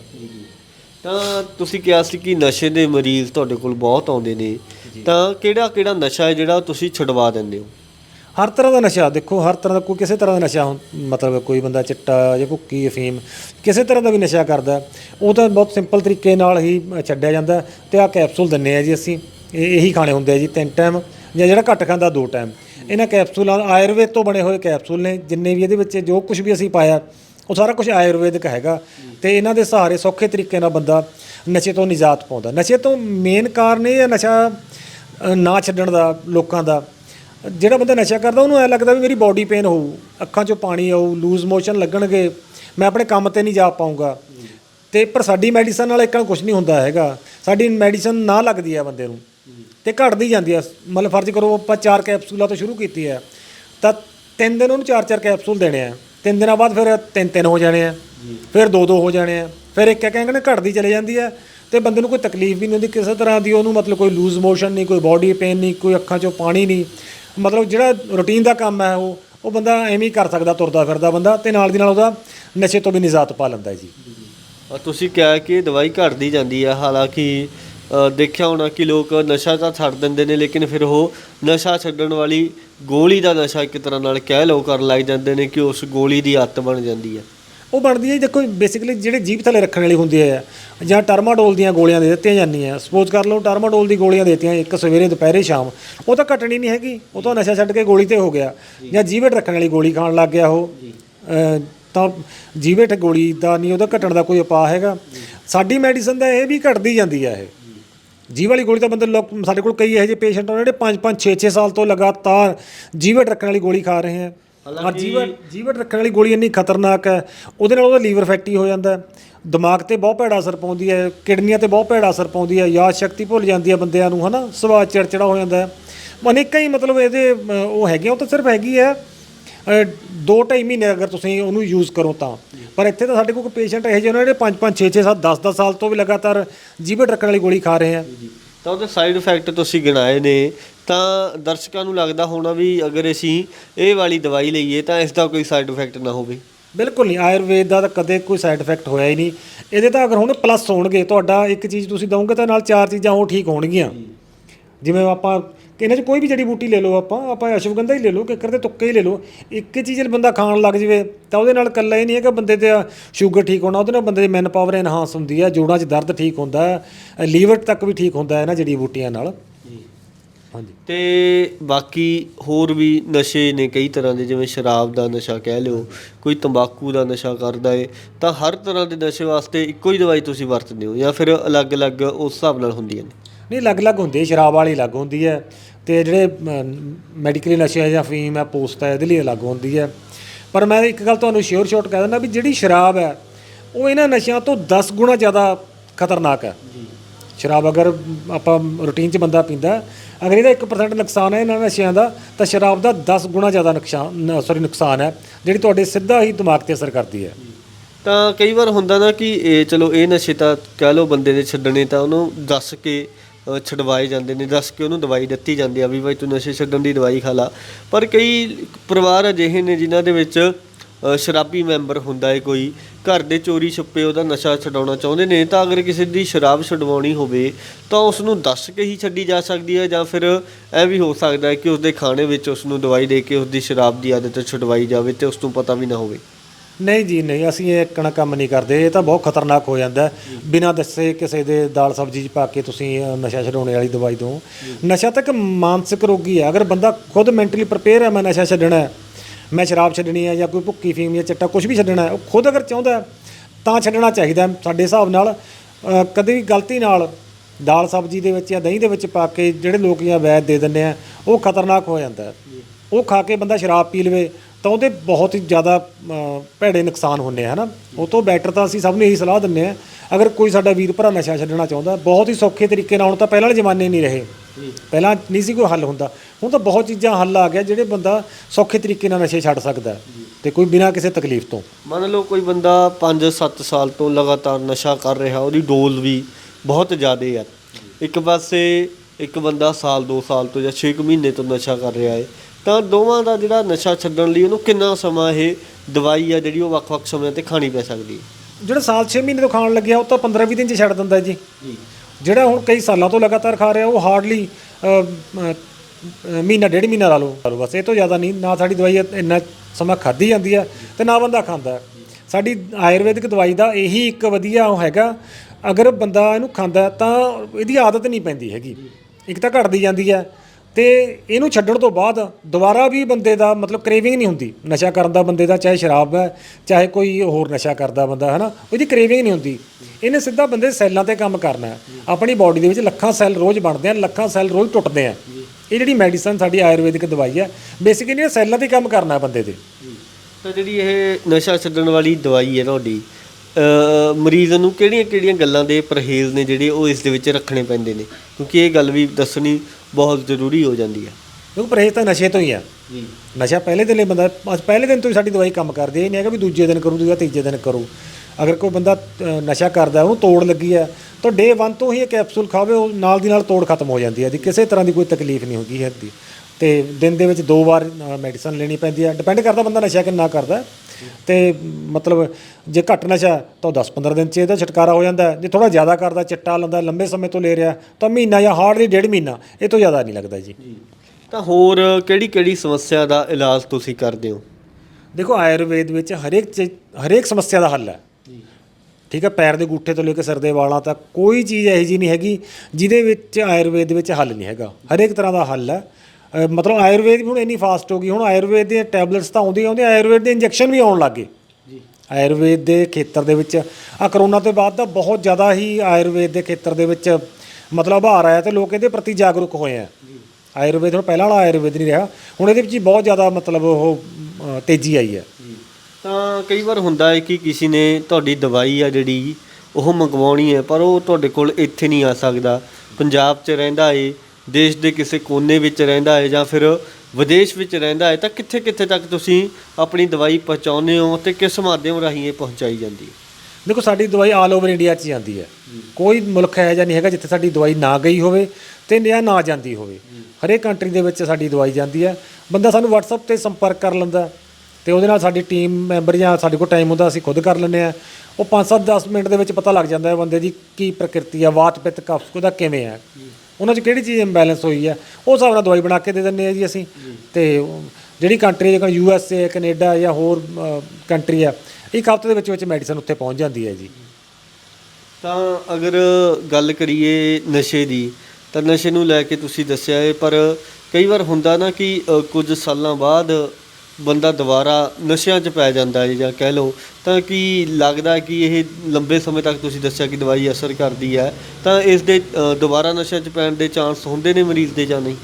ਤਾਂ ਤੁਸੀਂ ਕਿਹਾ ਸੀ ਕਿ ਨਸ਼ੇ ਦੇ ਮਰੀਜ਼ ਤੁਹਾਡੇ ਕੋਲ ਬਹੁਤ ਆਉਂਦੇ ਨੇ ਤਾਂ ਕਿਹੜਾ ਕਿਹੜਾ ਨਸ਼ਾ ਹੈ ਜਿਹੜਾ ਤੁਸੀਂ ਛੁਡਵਾ ਦਿੰਦੇ ਹੋ? ਹਰ ਤਰ੍ਹਾਂ ਦਾ ਨਸ਼ਾ ਦੇਖੋ ਹਰ ਤਰ੍ਹਾਂ ਦਾ ਕੋਈ ਕਿਸੇ ਤਰ੍ਹਾਂ ਦਾ ਨਸ਼ਾ ਹੁੰ- ਮਤਲਬ ਕੋਈ ਬੰਦਾ ਚਿੱਟਾ ਜਾਂ ਭੁੱਕੀ ਅਫੀਮ ਕਿਸੇ ਤਰ੍ਹਾਂ ਦਾ ਵੀ ਨਸ਼ਾ ਕਰਦਾ ਉਹ ਤਾਂ ਬਹੁਤ ਸਿੰਪਲ ਤਰੀਕੇ ਨਾਲ ਹੀ ਛੱਡਿਆ ਜਾਂਦਾ ਤੇ ਆ ਕੈਪਸੂਲ ਦਿੰਨੇ ਆ ਜੀ ਅਸੀਂ ਇਹ ਇਹੀ ਖਾਣੇ ਹੁੰਦੇ ਆ ਜੀ ਤਿੰਨ ਟਾਈਮ ਜਾਂ ਜਿਹੜਾ ਘੱਟ ਖਾਂਦਾ ਦੋ ਟਾਈਮ ਇਹਨਾਂ ਕੈਪਸੂਲਾਂ ਆਯੁਰਵੇਦ ਤੋਂ ਬਣੇ ਹੋਏ ਕੈਪਸੂਲ ਨੇ, ਜਿੰਨੇ ਵੀ ਇਹਦੇ ਵਿੱਚ ਜੋ ਕੁਝ ਵੀ ਅਸੀਂ ਪਾਇਆ, ਉਹ ਸਾਰਾ ਕੁਝ ਆਯੁਰਵੇਦਿਕ ਹੈਗਾ। ਤੇ ਇਹਨਾਂ ਦੇ ਸਹਾਰੇ ਸੌਖੇ ਤਰੀਕੇ ਨਾਲ ਬੰਦਾ ਨਸ਼ੇ ਤੋਂ ਨਿਜਾਤ ਪਾਉਂਦਾ। ਨਸ਼ੇ ਤੋਂ ਮੇਨ ਕਾਰਨ ਇਹ ਹੈ ਨਸ਼ਾ ਨਾ ਛੱਡਣ ਦਾ, ਲੋਕਾਂ ਦਾ। ਜਿਹੜਾ ਬੰਦਾ ਨਸ਼ਾ ਕਰਦਾ, ਉਹਨੂੰ ਐ ਲੱਗਦਾ ਵੀ ਮੇਰੀ ਬਾਡੀ ਪੇਨ ਹੋਊ, ਅੱਖਾਂ 'ਚੋਂ ਪਾਣੀ ਆਊ ਲੂਜ਼ ਮੋਸ਼ਨ ਲੱਗਣਗੇ, ਮੈਂ ਆਪਣੇ ਕੰਮ ਤੇ ਨਹੀਂ ਜਾ ਪਾਊਂਗਾ। ਤੇ ਪਰ ਸਾਡੀ ਮੈਡੀਸਨ ਨਾਲ ਇੱਕਾਂ ਕੁਝ ਨਹੀਂ ਹੁੰਦਾ ਹੈਗਾ। ਸਾਡੀ ਮੈਡੀਸਨ ਨਾ ਲੱਗਦੀ ਹੈ ਬੰਦੇ ਨੂੰ। ਤੇ ਘਟਦੀ ਜਾਂਦੀ ਹੈ ਮਤਲਬ ਫਰਜ਼ ਕਰੋ ਆਪਾਂ ਚਾਰ ਕੈਪਸੂਲਾਂ ਤੋਂ ਸ਼ੁਰੂ ਕੀਤੀ ਹੈ ਤਾਂ ਤਿੰਨ ਦਿਨ ਉਹਨੂੰ ਚਾਰ ਚਾਰ ਕੈਪਸੂਲ ਦੇਣੇ ਆ। ਤਿੰਨ ਦਿਨਾਂ ਬਾਅਦ ਫਿਰ ਤਿੰਨ ਤਿੰਨ ਹੋ ਜਾਣੇ ਆ। ਫਿਰ ਦੋ ਦੋ ਹੋ ਜਾਣੇ ਆ। ਫਿਰ ਇੱਕ ਇੱਕ ਕਹਿੰਦੇ ਘਟਦੀ ਚਲੇ ਜਾਂਦੀ ਹੈ ਤੇ ਬੰਦੇ ਨੂੰ ਕੋਈ ਤਕਲੀਫ ਵੀ ਨਹੀਂ ਹੁੰਦੀ, ਕਿਸੇ ਤਰ੍ਹਾਂ ਦੀ ਉਹਨੂੰ ਮਤਲਬ ਕੋਈ ਲੂਜ਼ ਮੋਸ਼ਨ ਨਹੀਂ, ਕੋਈ ਬਾਡੀ ਪੇਨ ਨਹੀਂ, ਕੋਈ ਅੱਖਾਂ 'ਚੋਂ ਪਾਣੀ ਨਹੀਂ। ਮਤਲਬ ਜਿਹੜਾ ਰੂਟੀਨ ਦਾ ਕੰਮ ਹੈ ਉਹ ਉਹ ਬੰਦਾ ਐਵੇਂ ਹੀ ਕਰ ਸਕਦਾ ਤੁਰਦਾ ਫਿਰਦਾ ਬੰਦਾ ਤੇ ਨਾਲ ਦੀ ਨਾਲ ਉਹਦਾ ਨਸ਼ੇ ਤੋਂ ਵੀ ਨਿਜਾਤ ਪਾ ਲੈਂਦਾ ਜੀ। ਤੁਸੀਂ ਕਿਹਾ ਕਿ ਦਵਾਈ ਘਟਦੀ ਜਾਂਦੀ ਹੈ ਹਾਲਾਂਕਿ ਦੇਖਿਆ ਹੋਣਾ ਕਿ ਲੋਕ ਨਸ਼ਾ ਤਾਂ ਛੱਡ ਦਿੰਦੇ ਨੇ ਲੇਕਿਨ ਫਿਰ ਉਹ ਨਸ਼ਾ ਛੱਡਣ ਵਾਲੀ ਗੋਲੀ ਦਾ ਨਸ਼ਾ ਇੱਕ ਤਰ੍ਹਾਂ ਨਾਲ ਕਹਿ ਲਓ ਕਰਨ ਲੱਗ ਜਾਂਦੇ ਨੇ ਕਿ ਉਸ ਗੋਲੀ ਦੀ ਆਦਤ ਬਣ ਜਾਂਦੀ ਹੈ। ਉਹ ਬਣਦੀ ਹੈ ਦੇਖੋ ਬੇਸਿਕਲੀ ਜਿਹੜੇ ਜੀਭ ਥੱਲੇ ਰੱਖਣ ਵਾਲੀ ਹੁੰਦੀ ਹੈ ਜਾਂ ਟਰਮਾਡੋਲ ਦੀਆਂ ਗੋਲੀਆਂ ਦੇ ਦਿੱਤੀਆਂ ਜਾਂਦੀਆਂ। ਸਪੋਜ਼ ਕਰ ਲਓ ਟਰਮਾਡੋਲ ਦੀ ਗੋਲੀਆਂ ਦੇਤੀਆਂ ਇੱਕ ਸਵੇਰੇ ਦੁਪਹਿਰੇ ਸ਼ਾਮ ਉਹ ਤਾਂ ਘਟਣੀ ਨਹੀਂ ਹੈਗੀ ਉਹ ਤਾਂ ਨਸ਼ਾ ਛੱਡ ਕੇ ਗੋਲੀ ਤੇ ਹੋ ਗਿਆ ਜਾਂ। ਜੀਵੇਟ ਰੱਖਣ ਵਾਲੀ ਗੋਲੀ ਖਾਣ ਲੱਗ ਗਿਆ ਉਹ। ਤਾਂ ਜੀਵੇਟ ਗੋਲੀ ਦਾ ਨਹੀਂ ਉਹਦਾ ਘਟਣ ਦਾ ਕੋਈ ਉਪਾਅ ਹੈਗਾ। ਸਾਡੀ ਮੈਡੀਸਨ ਦਾ ਇਹ ਵੀ ਘਟਦੀ ਜਾਂਦੀ ਹੈ ਇਹ। ਜੀਵ ਵਾਲੀ ਗੋਲੀ ਤਾਂ ਬੰਦੇ ਲੋਕ ਸਾਡੇ ਕੋਲ ਕਈ ਇਹੋ ਜਿਹੇ ਪੇਸ਼ੈਂਟ ਆ ਜਿਹੜੇ 5 5 6 6 ਸਾਲ ਤੋਂ ਲਗਾਤਾਰ ਜੀਵਟ ਰੱਖਣ ਵਾਲੀ ਗੋਲੀ ਖਾ ਰਹੇ ਆ। ਔਰ ਜੀਵਟ ਜੀਵਟ ਰੱਖਣ ਵਾਲੀ ਗੋਲੀ ਇੰਨੀ ਖਤਰਨਾਕ ਹੈ ਉਹਦੇ ਨਾਲ ਉਹਦਾ ਲੀਵਰ ਫੈਟੀ ਹੋ ਜਾਂਦਾ ਦਿਮਾਗ ਤੇ ਬਹੁਤ ਭੈੜਾ ਅਸਰ ਪਾਉਂਦੀ ਹੈ ਕਿਡਨੀਆਂ ਤੇ ਬਹੁਤ ਭੈੜਾ ਅਸਰ ਪਾਉਂਦੀ ਹੈ ਯਾਦ ਸ਼ਕਤੀ ਭੁੱਲ ਜਾਂਦੀ ਹੈ ਬੰਦਿਆਂ ਨੂੰ ਹਨਾ? ਸੁਭਾਅ ਚਿੜਚਿੜਾ ਹੋ ਜਾਂਦਾ ਹੈ। ਅਨੇਕਾਂ ਹੀ ਮਤਲਬ ਇਹਦੇ ਉਹ ਹੈਗੇ ਉਹ ਤਾਂ ਸਿਰਫ ਹੈਗੀ ਹੈ ਦੋ ਢਾਈ ਮਹੀਨੇ ਅਗਰ ਤੁਸੀਂ ਉਹਨੂੰ ਯੂਜ਼ ਕਰੋ ਤਾਂ। ਪਰ ਇੱਥੇ ਤਾਂ ਸਾਡੇ ਕੋਲ ਪੇਸ਼ੈਂਟ ਇਹੋ ਜਿਹੇ ਨੇ ਜਿਹੜੇ 5 5 6 6 7 10 10 ਸਾਲ ਤੋਂ ਵੀ ਲਗਾਤਾਰ ਜੀਵਟ ਰੱਖਣ ਵਾਲੀ ਗੋਲੀ ਖਾ ਰਹੇ ਆ। ਤਾਂ ਉਹਦੇ ਸਾਈਡ ਇਫੈਕਟ ਤੁਸੀਂ ਗਿਣਾਏ ਨੇ। ਤਾਂ ਦਰਸ਼ਕਾਂ ਨੂੰ ਲੱਗਦਾ ਹੋਣਾ ਵੀ ਅਗਰ ਅਸੀਂ ਇਹ ਵਾਲੀ ਦਵਾਈ ਲਈਏ ਤਾਂ ਇਸ ਦਾ ਕੋਈ ਸਾਈਡ ਇਫੈਕਟ ਨਾ ਹੋਵੇ। ਬਿਲਕੁਲ ਨਹੀਂ। ਆਯੁਰਵੇਦ ਦਾ ਤਾਂ ਕਦੇ ਕੋਈ ਸਾਈਡ ਇਫੈਕਟ ਹੋਇਆ ਹੀ ਨਹੀਂ। ਇਹਦੇ ਤਾਂ ਅਗਰ ਹੁਣ ਪਲੱਸ ਹੋਣਗੇ ਤੁਹਾਡਾ ਇੱਕ ਚੀਜ਼ ਤੁਸੀਂ ਦਵੋਗੇ ਤਾਂ ਨਾਲ ਚਾਰ ਚੀਜ਼ਾਂ ਉਹ ਠੀਕ ਹੋਣਗੀਆਂ। ਜਿਵੇਂ ਆਪਾਂ ਇਹਨਾਂ 'ਚ ਕੋਈ ਵੀ ਜੜੀ ਬੂਟੀ ਲੈ ਲਓ ਆਪਾਂ ਆਪਾਂ ਅਸ਼ਵਗੰਧਾ ਹੀ ਲੈ ਲਓ ਕਿੱਕਰ ਦੇ ਤੁੱਕੇ ਹੀ ਲੈ ਲਓ। ਇੱਕ ਚੀਜ਼ ਬੰਦਾ ਖਾਣ ਲੱਗ ਜਵੇ ਤਾਂ ਉਹਦੇ ਨਾਲ ਇਕੱਲਾ ਹੀ ਨਹੀਂ ਹੈਗਾ ਬੰਦੇ ਤੇ ਸ਼ੂਗਰ ਠੀਕ ਹੋਣਾ ਉਹਦੇ ਨਾਲ ਬੰਦੇ ਦੀ ਮੈਨ ਪਾਵਰ ਐਨਹਾਂਸ ਹੁੰਦੀ ਹੈ ਜੋੜਾਂ 'ਚ ਦਰਦ ਠੀਕ ਹੁੰਦਾ ਹੈ ਲੀਵਰ ਤੱਕ ਵੀ ਠੀਕ ਹੁੰਦਾ ਹੈ ਨਾ ਜੜੀ ਬੂਟੀਆਂ ਨਾਲ। ਹਾਂਜੀ। ਤੇ ਬਾਕੀ ਹੋਰ ਵੀ ਨਸ਼ੇ ਨੇ ਕਈ ਤਰ੍ਹਾਂ ਦੇ ਜਿਵੇਂ ਸ਼ਰਾਬ ਦਾ ਨਸ਼ਾ ਕਹਿ ਲਿਓ ਕੋਈ ਤੰਬਾਕੂ ਦਾ ਨਸ਼ਾ ਕਰਦਾ ਏ ਤਾਂ ਹਰ ਤਰ੍ਹਾਂ ਦੇ ਨਸ਼ੇ ਵਾਸਤੇ ਇੱਕੋ ਹੀ ਦਵਾਈ ਤੁਸੀਂ ਵਰਤਦੇ ਹੋ ਜਾਂ ਫਿਰ ਅਲੱਗ-ਅਲੱਗ ਉਸ ਹਿਸਾਬ ਨਾਲ ਹੁੰਦੀਆਂ ਨੇ? ਨਹੀਂ ਅਲੱਗ-ਅਲੱਗ ਹੁੰਦੀ ਹੈ ਸ਼ਰਾਬ ਵਾਲੀ ਅਲੱਗ ਹੁੰਦੀ ਹੈ ਤੇ ਜਿਹੜੇ ਮੈਡੀਕਲੀ ਨਸ਼ੇ ਜਾਂ ਫੀਮ ਹੈ ਪੋਸਟ ਹੈ ਇਹਦੇ ਲਈ ਅਲੱਗ ਹੁੰਦੀ ਹੈ। ਪਰ ਮੈਂ ਇੱਕ ਗੱਲ ਤੁਹਾਨੂੰ ਸ਼ੋਰ ਸ਼ਾਰਟ ਕਹਿ ਦਿੰਦਾ ਵੀ ਜਿਹੜੀ ਸ਼ਰਾਬ ਹੈ ਉਹ ਇਹਨਾਂ ਨਸ਼ਿਆਂ ਤੋਂ 10 ਗੁਣਾ ਜ਼ਿਆਦਾ ਖਤਰਨਾਕ ਹੈ। ਸ਼ਰਾਬ ਅਗਰ ਆਪਾਂ ਰੂਟੀਨ 'ਚ ਬੰਦਾ ਪੀਂਦਾ ਅਗਰ ਇਹਦਾ 1% ਨੁਕਸਾਨ ਹੈ ਇਹਨਾਂ ਨਸ਼ਿਆਂ ਦਾ ਤਾਂ ਸ਼ਰਾਬ ਦਾ 10 ਗੁਣਾ ਜ਼ਿਆਦਾ ਨੁਕਸਾਨ ਸੌਰੀ ਨੁਕਸਾਨ ਹੈ ਜਿਹੜੀ ਤੁਹਾਡੇ ਸਿੱਧਾ ਹੀ ਦਿਮਾਗ ਤੇ ਅਸਰ ਕਰਦੀ ਹੈ। ਤਾਂ ਕਈ ਵਾਰ ਹੁੰਦਾ ਨਾ ਕਿ ਇਹ ਚਲੋ ਇਹ ਨਸ਼ੇ ਤਾਂ ਕਹਿ ਲਓ ਬੰਦੇ ਨੇ ਛੱਡਣੇ ਤਾਂ ਉਹਨੂੰ ਦੱਸ ਕੇ ਛਡਵਾਏ ਜਾਂਦੇ ਨੇ, ਦੱਸ ਕੇ ਉਹਨੂੰ ਦਵਾਈ ਦਿੱਤੀ ਜਾਂਦੀ ਆ ਵੀ ਭਾਈ ਤੂੰ ਨਸ਼ੇ ਛੱਡਣ ਦੀ ਦਵਾਈ ਖਾ ਲਾ। ਪਰ ਕਈ ਪਰਿਵਾਰ ਅਜਿਹੇ ਨੇ ਜਿਨ੍ਹਾਂ ਦੇ ਵਿੱਚ ਸ਼ਰਾਬੀ ਮੈਂਬਰ ਹੁੰਦਾ ਹੈ ਕੋਈ, ਘਰ ਦੇ ਚੋਰੀ ਛੁਪੇ ਉਹਦਾ ਨਸ਼ਾ ਛਡਾਉਣਾ ਚਾਹੁੰਦੇ ਨੇ, ਤਾਂ ਅਗਰ ਕਿਸੇ ਦੀ ਸ਼ਰਾਬ ਛਡਵਾਉਣੀ ਹੋਵੇ, ਤਾਂ ਉਸ ਨੂੰ ਦੱਸ ਕੇ ਹੀ ਛੱਡੀ ਜਾ ਸਕਦੀ ਹੈ ਜਾਂ ਫਿਰ ਇਹ ਵੀ ਹੋ ਸਕਦਾ ਹੈ ਕਿ ਉਸ ਦੇ ਖਾਣੇ ਵਿੱਚ ਉਸ ਨੂੰ ਦਵਾਈ ਦੇ ਕੇ ਉਸ ਦੀ ਸ਼ਰਾਬ ਦੀ ਆਦਤ ਛਡਵਾਈ ਜਾਵੇ ਤੇ ਉਸ ਨੂੰ ਪਤਾ ਵੀ ਨਾ ਹੋਵੇ। ਨਹੀਂ ਜੀ ਨਹੀਂ ਅਸੀਂ ਇਹ ਕਣਾ ਕੰਮ ਨਹੀਂ ਕਰਦੇ ਇਹ ਤਾਂ ਬਹੁਤ ਖਤਰਨਾਕ ਹੋ ਜਾਂਦਾ ਬਿਨਾਂ ਦੱਸੇ ਕਿਸੇ ਦੇ ਦਾਲ ਸਬਜ਼ੀ 'ਚ ਪਾ ਕੇ ਤੁਸੀਂ ਅ, ਨਸ਼ਾ ਛਡਾਉਣ ਵਾਲੀ ਦਵਾਈ ਦੋ ਨਸ਼ਾ ਤਾਂ ਇੱਕ ਮਾਨਸਿਕ ਰੋਗੀ ਹੈ। ਅਗਰ ਬੰਦਾ ਖੁਦ ਮੈਂਟਲੀ ਪ੍ਰਪੇਅਰ ਹੈ ਮੈਂ ਨਸ਼ਾ ਛੱਡਣਾ ਹੈ ਮੈਂ ਸ਼ਰਾਬ ਛੱਡਣੀ ਹੈ ਜਾਂ ਕੋਈ ਭੁੱਕੀ ਫੀਮ ਜਾਂ ਚਿੱਟਾ ਕੁਝ ਵੀ ਛੱਡਣਾ ਹੈ ਉਹ ਖੁਦ ਅਗਰ ਚਾਹੁੰਦਾ ਹੈ, ਤਾਂ ਛੱਡਣਾ ਚਾਹੀਦਾ ਹੈ। ਸਾਡੇ ਹਿਸਾਬ ਨਾਲ। ਅ, ਕਦੇ ਵੀ ਗਲਤੀ ਨਾਲ ਦਾਲ ਸਬਜ਼ੀ ਦੇ ਵਿੱਚ ਜਾਂ ਦਹੀਂ ਦੇ ਵਿੱਚ ਪਾ ਕੇ ਜਿਹੜੇ ਲੋਕ ਜਾਂ ਵੈਦ ਦੇ ਦਿੰਦੇ ਆ ਉਹ ਖਤਰਨਾਕ ਹੋ ਜਾਂਦਾ ਹੈ। ਉਹ ਖਾ ਕੇ ਬੰਦਾ ਸ਼ਰਾਬ ਪੀ ਲਵੇ ਤਾਂ ਉਹਦੇ ਬਹੁਤ ਹੀ ਜ਼ਿਆਦਾ ਭੈੜੇ ਨੁਕਸਾਨ ਹੁੰਦੇ ਆ ਹਨਾ? ਉਹ ਤੋਂ ਬੈਟਰ ਤਾਂ ਅਸੀਂ ਸਭ ਨੂੰ ਇਹੀ ਸਲਾਹ ਦਿੰਦੇ ਆ ਅਗਰ ਕੋਈ ਸਾਡਾ ਵੀਰ ਭਰਾ ਨਸ਼ਾ ਛੱਡਣਾ ਚਾਹੁੰਦਾ ਬਹੁਤ ਹੀ ਸੌਖੇ ਤਰੀਕੇ ਨਾਲ ਹੁਣ ਤਾਂ ਪਹਿਲਾਂ ਵਾਲੇ ਜ਼ਮਾਨੇ ਨਹੀਂ ਰਹੇ। ਪਹਿਲਾਂ ਨਹੀਂ ਸੀ ਕੋਈ ਹੱਲ ਹੁੰਦਾ। ਹੁਣ ਤਾਂ ਬਹੁਤ ਚੀਜ਼ਾਂ ਹੱਲ ਆ ਗਿਆ ਜਿਹੜੇ ਬੰਦਾ ਸੌਖੇ ਤਰੀਕੇ ਨਾਲ ਨਸ਼ੇ ਛੱਡ ਸਕਦਾ ਤੇ ਕੋਈ ਬਿਨਾਂ ਕਿਸੇ ਤਕਲੀਫ ਤੋਂ। ਮੰਨ ਲਓ ਕੋਈ ਬੰਦਾ 5-7 ਸਾਲ ਤੋਂ ਲਗਾਤਾਰ ਨਸ਼ਾ ਕਰ ਰਿਹਾ ਉਹਦੀ ਡੋਜ਼ ਵੀ ਬਹੁਤ ਜ਼ਿਆਦਾ ਹੈ ਇੱਕ ਪਾਸੇ ਇੱਕ ਬੰਦਾ ਸਾਲ 2 ਸਾਲ ਤੋਂ ਜਾਂ 6 ਮਹੀਨੇ ਤੋਂ ਨਸ਼ਾ ਕਰ ਰਿਹਾ ਹੈ ਤਾਂ ਦੋਵਾਂ ਦਾ ਜਿਹੜਾ ਨਸ਼ਾ ਛੱਡਣ ਲਈ ਉਹਨੂੰ ਕਿੰਨਾ ਸਮਾਂ ਇਹ ਦਵਾਈ ਆ ਜਿਹੜੀ ਉਹ ਵੱਖ-ਵੱਖ ਸਮਿਆਂ ਤੇ ਖਾਣੀ ਪੈ ਸਕਦੀ ਹੈ? ਜਿਹੜਾ ਸਾਲ 6 ਮਹੀਨੇ ਤੋਂ ਖਾਣ ਲੱਗਿਆ ਉਹ ਤਾਂ 15-20 ਦਿਨ ਚ ਛੱਡ ਦਿੰਦਾ ਜੀ। ਜਿਹੜਾ ਹੁਣ ਕਈ ਸਾਲਾਂ ਤੋਂ ਲਗਾਤਾਰ ਖਾ ਰਿਹਾ ਉਹ ਹਾਰਡਲੀ ਮਹੀਨਾ ਡੇਢ ਮਹੀਨਾ ਲਾ ਲਓ। ਬਸ ਇਹ ਤੋਂ ਜ਼ਿਆਦਾ ਨਹੀਂ ਨਾ ਸਾਡੀ ਦਵਾਈ ਇੰਨਾ ਸਮਾਂ ਖਾਧੀ ਜਾਂਦੀ ਹੈ ਤੇ ਨਾ ਬੰਦਾ ਖਾਂਦਾ। ਸਾਡੀ ਆਯੁਰਵੈਦਿਕ ਦਵਾਈ ਦਾ ਇਹੀ ਇੱਕ ਵਧੀਆ ਉਹ ਹੈਗਾ ਅਗਰ ਬੰਦਾ ਇਹਨੂੰ ਖਾਂਦਾ ਤਾਂ ਇਹਦੀ ਆਦਤ ਨਹੀਂ ਪੈਂਦੀ ਹੈਗੀ। ਇੱਕ ਤਾਂ ਘਟਦੀ ਜਾਂਦੀ ਹੈ ਤੇ ਇਹਨੂੰ ਛੱਡਣ ਤੋਂ ਬਾਅਦ ਦੁਬਾਰਾ ਵੀ ਬੰਦੇ ਦਾ ਮਤਲਬ ਕ੍ਰੇਵਿੰਗ ਨਹੀਂ ਹੁੰਦੀ। ਨਸ਼ਾ ਕਰਨ ਦਾ ਬੰਦੇ ਦਾ, ਚਾਹੇ ਸ਼ਰਾਬ ਹੈ, ਚਾਹੇ ਕੋਈ ਹੋਰ ਨਸ਼ਾ ਕਰਦਾ ਬੰਦਾ ਹੈ ਨਾ ਉਹਦੀ ਕ੍ਰੇਵਿੰਗ ਨਹੀਂ ਹੁੰਦੀ। ਇਹਨੇ ਸਿੱਧਾ ਬੰਦੇ ਸੈੱਲਾਂ ਤੇ ਕੰਮ ਕਰਨਾ ਹੈ। ਆਪਣੀ ਬਾਡੀ ਦੇ ਵਿੱਚ ਲੱਖਾਂ ਸੈੱਲ ਰੋਜ਼ ਬਣਦੇ ਆ, ਲੱਖਾਂ ਸੈੱਲ ਰੋਜ਼ ਟੁੱਟਦੇ ਆ। ਇਹ ਜਿਹੜੀ ਮੈਡੀਸਨ ਸਾਡੀ ਆਯੁਰਵੈਦਿਕ ਦਵਾਈ ਹੈ ਬੇਸਿਕਲੀ ਇਹ ਸੈੱਲਾਂ ਤੇ ਕੰਮ ਕਰਨਾ ਬੰਦੇ ਦੇ। ਤਾਂ ਜਿਹੜੀ ਇਹ ਨਸ਼ਾ ਛੱਡਣ ਵਾਲੀ ਦਵਾਈ ਹੈ ਤੁਹਾਡੀ ਮਰੀਜ਼ ਨੂੰ ਕਿਹੜੀਆਂ-ਕਿਹੜੀਆਂ ਗੱਲਾਂ ਦੇ ਪਰਹੇਜ਼ ਨੇ ਜਿਹੜੇ ਉਹ ਇਸ ਦੇ ਵਿੱਚ ਰੱਖਣੇ ਪੈਂਦੇ ਨੇ? ਕਿਉਂਕਿ ਇਹ ਗੱਲ ਵੀ ਦੱਸਣੀ ਬਹੁਤ ਜ਼ਰੂਰੀ ਹੋ ਜਾਂਦੀ ਹੈ ਕਿਉਂਕਿ ਪਰਹੇਜ਼ ਤਾਂ ਨਸ਼ੇ ਤੋਂ ਹੀ ਆ। ਜੀ। ਨਸ਼ਾ ਪਹਿਲੇ ਦਿਨ ਲਈ ਬੰਦਾ ਬਸ ਪਹਿਲੇ ਦਿਨ ਤੋਂ ਹੀ ਸਾਡੀ ਦਵਾਈ ਕੰਮ ਕਰਦੀ ਹੈ ਇਹ ਨਹੀਂ ਹੈਗਾ ਵੀ ਦੂਜੇ ਦਿਨ ਕਰੂ ਦੂਜਾ ਤੀਜੇ ਦਿਨ ਕਰੂ। ਅਗਰ ਕੋਈ ਬੰਦਾ ਨਸ਼ਾ ਕਰਦਾ ਉਹਨੂੰ ਤੋੜ ਲੱਗੀ ਹੈ ਤਾਂ ਡੇ 1 ਤੋਂ ਹੀ ਇਹ ਕੈਪਸੂਲ ਖਾਵੇ ਉਹ ਨਾਲ ਦੀ ਨਾਲ ਤੋੜ ਖਤਮ ਹੋ ਜਾਂਦੀ ਹੈ ਦੀ ਕਿਸੇ ਤਰ੍ਹਾਂ ਦੀ ਕੋਈ ਤਕਲੀਫ ਨਹੀਂ ਹੁੰਦੀ ਹੈ ਦੀ ਤੇ ਦਿਨ ਦੇ ਵਿੱਚ ਦੋ ਵਾਰ ਮੈਡੀਸਨ ਲੈਣੀ ਪੈਂਦੀ ਹੈ ਡਿਪੈਂਡ ਕਰਦਾ ਬੰਦਾ ਨਸ਼ਾ ਕਿੰਨਾ ਕਰਦਾ। ਤੇ ਮਤਲਬ ਜੇ ਘੱਟ ਨਸ਼ਾ ਤਾਂ 10-15 ਦਿਨ ਚ ਇਹਦਾ ਛੁਟਕਾਰਾ ਹੋ ਜਾਂਦਾ। ਜੇ ਥੋੜਾ ਜ਼ਿਆਦਾ ਕਰਦਾ ਚਿੱਟਾ ਲੈਂਦਾ ਲੰਬੇ ਸਮੇਂ ਤੋਂ ਲੈ ਰਿਹਾ ਤਾਂ ਮਹੀਨਾ ਜਾਂ ਹਾਰਡਲੀ ਡੇਢ ਮਹੀਨਾ ਇਹ ਤੋਂ ਜ਼ਿਆਦਾ ਨਹੀਂ ਲੱਗਦਾ ਜੀ। ਤਾਂ ਹੋਰ ਕਿਹੜੀ ਕਿਹੜੀ ਸਮੱਸਿਆ ਦਾ ਇਲਾਜ ਤੁਸੀਂ ਕਰਦੇ ਹੋ? ਦੇਖੋ ਆਯੁਰਵੇਦ ਵਿੱਚ ਹਰੇਕ ਚੀਜ਼ ਹਰੇਕ ਸਮੱਸਿਆ ਦਾ ਹੱਲ ਹੈ। ਠੀਕ ਹੈ ਪੈਰ ਦੇ ਗੁੱਠੇ ਤੋਂ ਲੈ ਕੇ ਸਿਰ ਦੇ ਵਾਲਾਂ ਤੱਕ ਕੋਈ ਚੀਜ਼ ਇਹੋ ਜਿਹੀ ਨਹੀਂ ਹੈਗੀ ਜਿਹਦੇ ਵਿੱਚ ਆਯੁਰਵੇਦ ਵਿੱਚ ਹੱਲ ਨਹੀਂ ਹੈਗਾ। ਹਰੇਕ ਤਰ੍ਹਾਂ ਦਾ ਹੱਲ ਹੈ। ਮਤਲਬ ਆਯੁਰਵੇਦ ਹੁਣ ਇੰਨੀ ਫਾਸਟ ਹੋ ਗਈ ਹੁਣ ਆਯੁਰਵੇਦ ਦੀਆਂ ਟੈਬਲੇਟਸ ਤਾਂ ਆਉਂਦੀਆਂ ਆਉਂਦੀਆਂ ਆਯੁਰਵੇਦ ਦੇ ਇੰਜੈਕਸ਼ਨ ਵੀ ਆਉਣ ਲੱਗੇ ਜੀ। ਆਯੁਰਵੇਦ ਦੇ ਖੇਤਰ ਦੇ ਵਿੱਚ ਆ ਕਰੋਨਾ ਤੋਂ ਬਾਅਦ ਤਾਂ ਬਹੁਤ ਜ਼ਿਆਦਾ ਹੀ ਆਯੁਰਵੇਦ ਦੇ ਖੇਤਰ ਦੇ ਵਿੱਚ ਮਤਲਬ ਉਭਾਰ ਆਇਆ ਤੇ ਲੋਕ ਇਹਦੇ ਪ੍ਰਤੀ ਜਾਗਰੂਕ ਹੋਏ ਆ। ਆਯੁਰਵੇਦ ਹੁਣ ਪਹਿਲਾਂ ਵਾਲਾ ਆਯੁਰਵੇਦ ਨਹੀਂ ਰਿਹਾ ਹੁਣ ਇਹਦੇ ਵਿੱਚ ਹੀ ਬਹੁਤ ਜ਼ਿਆਦਾ ਮਤਲਬ ਉਹ ਅ, ਤੇਜ਼ੀ ਆਈ ਹੈ। ਤਾਂ ਕਈ ਵਾਰ ਹੁੰਦਾ ਹੈ ਕਿ ਕਿਸੇ ਨੇ ਤੁਹਾਡੀ ਦਵਾਈ ਆ ਜਿਹੜੀ ਉਹ ਮੰਗਵਾਉਣੀ ਹੈ ਪਰ ਉਹ ਤੁਹਾਡੇ ਕੋਲ ਇੱਥੇ ਨਹੀਂ ਆ ਸਕਦਾ। ਪੰਜਾਬ 'ਚ ਰਹਿੰਦਾ ਏ ਦੇਸ਼ ਦੇ ਕਿਸੇ ਕੋਨੇ ਵਿੱਚ ਰਹਿੰਦਾ ਹੈ ਜਾਂ ਫਿਰ ਵਿਦੇਸ਼ ਵਿੱਚ ਰਹਿੰਦਾ ਹੈ, ਤਾਂ ਕਿੱਥੇ ਕਿੱਥੇ ਤੱਕ ਤੁਸੀਂ ਆਪਣੀ ਦਵਾਈ ਪਹੁੰਚਾਉਂਦੇ ਹੋ ਤੇ ਕਿਸ ਮਾਧਿਅਮ ਰਾਹੀਂ ਇਹ ਪਹੁੰਚਾਈ ਜਾਂਦੀ ਹੈ? ਦੇਖੋ, ਸਾਡੀ ਦਵਾਈ ਆਲ ਓਵਰ ਇੰਡੀਆ 'ਚ ਜਾਂਦੀ ਹੈ। ਕੋਈ ਮੁਲਕ ਹੈ ਜਾਂ ਨਹੀਂ ਹੈਗਾ ਜਿੱਥੇ ਸਾਡੀ ਦਵਾਈ ਨਾ ਗਈ ਹੋਵੇ ਤੇ ਜਾਂ ਨਾ ਜਾਂਦੀ ਹੋਵੇ। ਹਰੇਕ ਕੰਟਰੀ ਦੇ ਵਿੱਚ ਸਾਡੀ ਦਵਾਈ ਜਾਂਦੀ ਹੈ। ਬੰਦਾ ਸਾਨੂੰ WhatsApp ਤੇ ਸੰਪਰਕ ਕਰ ਲੈਂਦਾ ਤੇ ਉਹਦੇ ਨਾਲ ਸਾਡੀ ਟੀਮ ਮੈਂਬਰ ਜਾਂ ਸਾਡੇ ਕੋਲ ਟਾਈਮ ਹੁੰਦਾ, ਅਸੀਂ ਖੁਦ ਕਰ ਲੈਂਦੇ ਆ ਉਹ 5-7 10 ਮਿੰਟ ਦੇ ਵਿੱਚ ਪਤਾ ਲੱਗ ਜਾਂਦਾ ਹੈ ਬੰਦੇ ਦੀ ਕੀ ਪ੍ਰਕਿਰਤੀ ਆ ਵਾਤ ਪਿੱਤ ਕਫ ਉਹਦਾ ਕਿਵੇਂ ਹੈ। ਉਹਨਾਂ 'ਚ ਕਿਹੜੀ ਚੀਜ਼ ਇੰਬੈਲੈਂਸ ਹੋਈ ਹੈ ਉਹ ਹਿਸਾਬ ਨਾਲ ਦਵਾਈ ਬਣਾ ਕੇ ਦੇ ਦਿੰਦੇ ਆ ਜੀ ਅਸੀਂ। ਤੇ ਜਿਹੜੀ ਕੰਟਰੀ ਜਿਵੇਂ ਯੂ ਐਸ ਏ ਕੈਨੇਡਾ ਜਾਂ ਹੋਰ ਕੰਟਰੀ ਆ ਇੱਕ ਹਫ਼ਤੇ ਦੇ ਵਿੱਚ ਵਿੱਚ ਮੈਡੀਸਨ ਉੱਥੇ ਪਹੁੰਚ ਜਾਂਦੀ ਹੈ ਜੀ। ਤਾਂ ਅਗਰ ਗੱਲ ਕਰੀਏ ਨਸ਼ੇ ਦੀ ਤਾਂ ਨਸ਼ੇ ਨੂੰ ਲੈ ਕੇ ਤੁਸੀਂ ਦੱਸਿਆ ਹੈ ਪਰ ਕਈ ਵਾਰ ਹੁੰਦਾ ਨਾ ਕਿ ਕੁਝ ਸਾਲਾਂ ਬਾਅਦ ਬੰਦਾ ਦੁਬਾਰਾ ਨਸ਼ਿਆਂ 'ਚ ਪੈ ਜਾਂਦਾ ਜੀ ਜਾਂ ਕਹਿ ਲਓ, ਤਾਂ ਕੀ ਲੱਗਦਾ ਕਿ ਇਹ ਲੰਬੇ ਸਮੇਂ ਤੱਕ ਤੁਸੀਂ ਦੱਸਿਆ ਕਿ ਦਵਾਈ ਅਸਰ ਕਰਦੀ ਹੈ, ਤਾਂ ਇਸ ਦੇ ਦੁਬਾਰਾ ਨਸ਼ਿਆਂ 'ਚ ਪੈਣ ਦੇ ਚਾਂਸ ਹੁੰਦੇ ਨੇ ਮਰੀਜ਼ ਦੇ ਜਾਂ ਨਹੀਂ?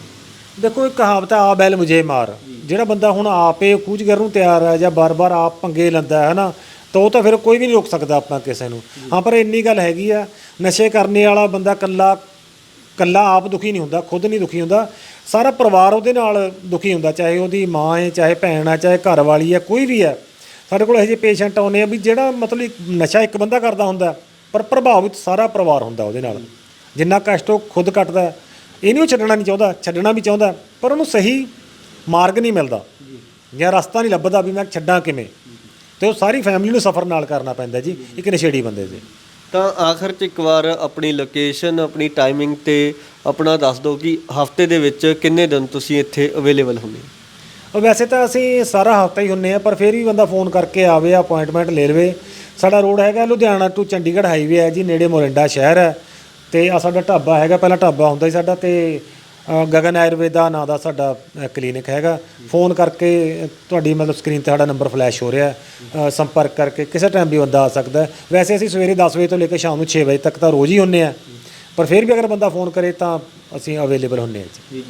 ਦੇਖੋ, ਇੱਕ ਕਹਾਵਤ ਹੈ ਆ ਬੈਲ ਮੁਝੇ ਮਾਰ। ਜਿਹੜਾ ਬੰਦਾ ਹੁਣ ਆਪੇ ਖੂਜ ਕਰਨ ਨੂੰ ਤਿਆਰ ਹੈ ਜਾਂ ਬਾਰ-ਬਾਰ ਆਪ ਪੰਗੇ ਲੈਂਦਾ ਹੈ ਨਾ ਤਾਂ ਉਹ ਤਾਂ ਫਿਰ ਕੋਈ ਵੀ ਨਹੀਂ ਰੋਕ ਸਕਦਾ ਆਪਾਂ ਕਿਸੇ ਨੂੰ। ਹਾਂ, ਪਰ ਇੰਨੀ ਗੱਲ ਹੈਗੀ ਆ ਨਸ਼ੇ ਕਰਨੇ ਵਾਲਾ ਬੰਦਾ ਕੱਲਾ ਕੱਲਾ ਆਪ ਦੁਖੀ ਨਹੀਂ ਹੁੰਦਾ, ਖੁਦ ਨਹੀਂ ਦੁਖੀ ਹੁੰਦਾ। ਸਾਰਾ ਪਰਿਵਾਰ ਉਹਦੇ ਨਾਲ ਦੁਖੀ ਹੁੰਦਾ ਚਾਹੇ ਉਹਦੀ ਮਾਂ ਹੈ ਚਾਹੇ ਭੈਣ ਹੈ ਚਾਹੇ ਘਰ ਵਾਲੀ ਹੈ ਕੋਈ ਵੀ ਹੈ। ਸਾਡੇ ਕੋਲ ਇਹੋ ਜਿਹੇ ਪੇਸ਼ੈਂਟ ਆਉਂਦੇ ਆ ਵੀ ਜਿਹੜਾ ਮਤਲਬ ਨਸ਼ਾ ਇੱਕ ਬੰਦਾ ਕਰਦਾ ਹੁੰਦਾ ਪਰ ਪ੍ਰਭਾਵਿਤ ਸਾਰਾ ਪਰਿਵਾਰ ਹੁੰਦਾ ਉਹਦੇ ਨਾਲ। ਜਿੰਨਾ ਕਸ਼ਟ ਉਹ ਖੁਦ ਕੱਟਦਾ ਹੈ, ਇਹ ਨਹੀਂ ਉਹ ਛੱਡਣਾ ਨਹੀਂ ਚਾਹੁੰਦਾ ਛੱਡਣਾ ਵੀ ਚਾਹੁੰਦਾ ਪਰ ਉਹਨੂੰ ਸਹੀ ਮਾਰਗ ਨਹੀਂ ਮਿਲਦਾ। ਜਾਂ ਰਸਤਾ ਨਹੀਂ ਲੱਭਦਾ ਵੀ ਮੈਂ ਛੱਡਾਂ ਕਿਵੇਂ। ਤੇ ਉਹ ਸਾਰੀ ਫੈਮਿਲੀ ਨੂੰ ਸਫਰ ਨਾਲ ਕਰਨਾ ਪੈਂਦਾ ਜੀ ਇੱਕ ਨਸ਼ੇੜੀ ਬੰਦੇ ਦੇ। ਤਾਂ ਆਖਰ 'ਚ ਇੱਕ ਵਾਰ ਆਪਣੀ ਲੋਕੇਸ਼ਨ ਆਪਣੀ ਟਾਈਮਿੰਗ ਤੇ ਆਪਣਾ ਦੱਸ ਦਿਓ ਕਿ ਹਫ਼ਤੇ ਦੇ ਵਿੱਚ ਕਿੰਨੇ ਦਿਨ ਤੁਸੀਂ ਇੱਥੇ ਅਵੇਲੇਬਲ ਹੁੰਦੇ ਹੋ? ਉਹ ਵੈਸੇ ਤਾਂ ਅਸੀਂ ਸਾਰਾ ਹਫਤਾ ਹੀ ਹੁੰਨੇ ਆ ਪਰ ਫਿਰ ਵੀ ਬੰਦਾ ਫੋਨ ਕਰਕੇ ਆਵੇ ਅਪਾਇੰਟਮੈਂਟ ਲੈ ਲਵੇ। ਸਾਡਾ ਰੋਡ ਹੈਗਾ ਲੁਧਿਆਣਾ ਟੂ ਚੰਡੀਗੜ੍ਹ ਹਾਈਵੇ ਹੈ ਜੀ, ਨੇੜੇ ਮੋਰਿੰਡਾ ਸ਼ਹਿਰ ਹੈ। ਤੇ ਆ ਸਾਡਾ ਢਾਬਾ ਹੈਗਾ, ਪਹਿਲਾਂ ਢਾਬਾ ਹੁੰਦਾ ਸੀ ਸਾਡਾ ਤੇ ਅ, ਗਗਨ ਆਯੁਰਵੇਦਾ ਨਾਂ ਦਾ ਸਾਡਾ ਕਲੀਨਿਕ ਹੈਗਾ। ਫੋਨ ਕਰਕੇ ਤੁਹਾਡੀ ਮਤਲਬ ਸਕਰੀਨ ਤੇ ਸਾਡਾ ਨੰਬਰ ਫਲੈਸ਼ ਹੋ ਰਿਹਾ ਹੈ। ਅ, ਸੰਪਰਕ ਕਰਕੇ ਕਿਸੇ ਟਾਈਮ ਵੀ ਬੰਦਾ ਆ ਸਕਦਾ ਹੈ। ਵੈਸੇ ਅਸੀਂ ਸਵੇਰੇ 10 ਵਜੇ ਤੋਂ ਲੈ ਕੇ ਸ਼ਾਮ ਨੂੰ 6 ਵਜੇ ਤੱਕ ਤਾਂ ਰੋਜ਼ ਹੀ ਹੁੰਨੇ ਆ। ਪਰ ਫਿਰ ਵੀ ਅਗਰ ਬੰਦਾ ਫੋਨ ਕਰੇ ਤਾਂ ਅਸੀਂ ਅਵੇਲੇਬਲ ਹੁੰਨੇ ਆ ਜੀ।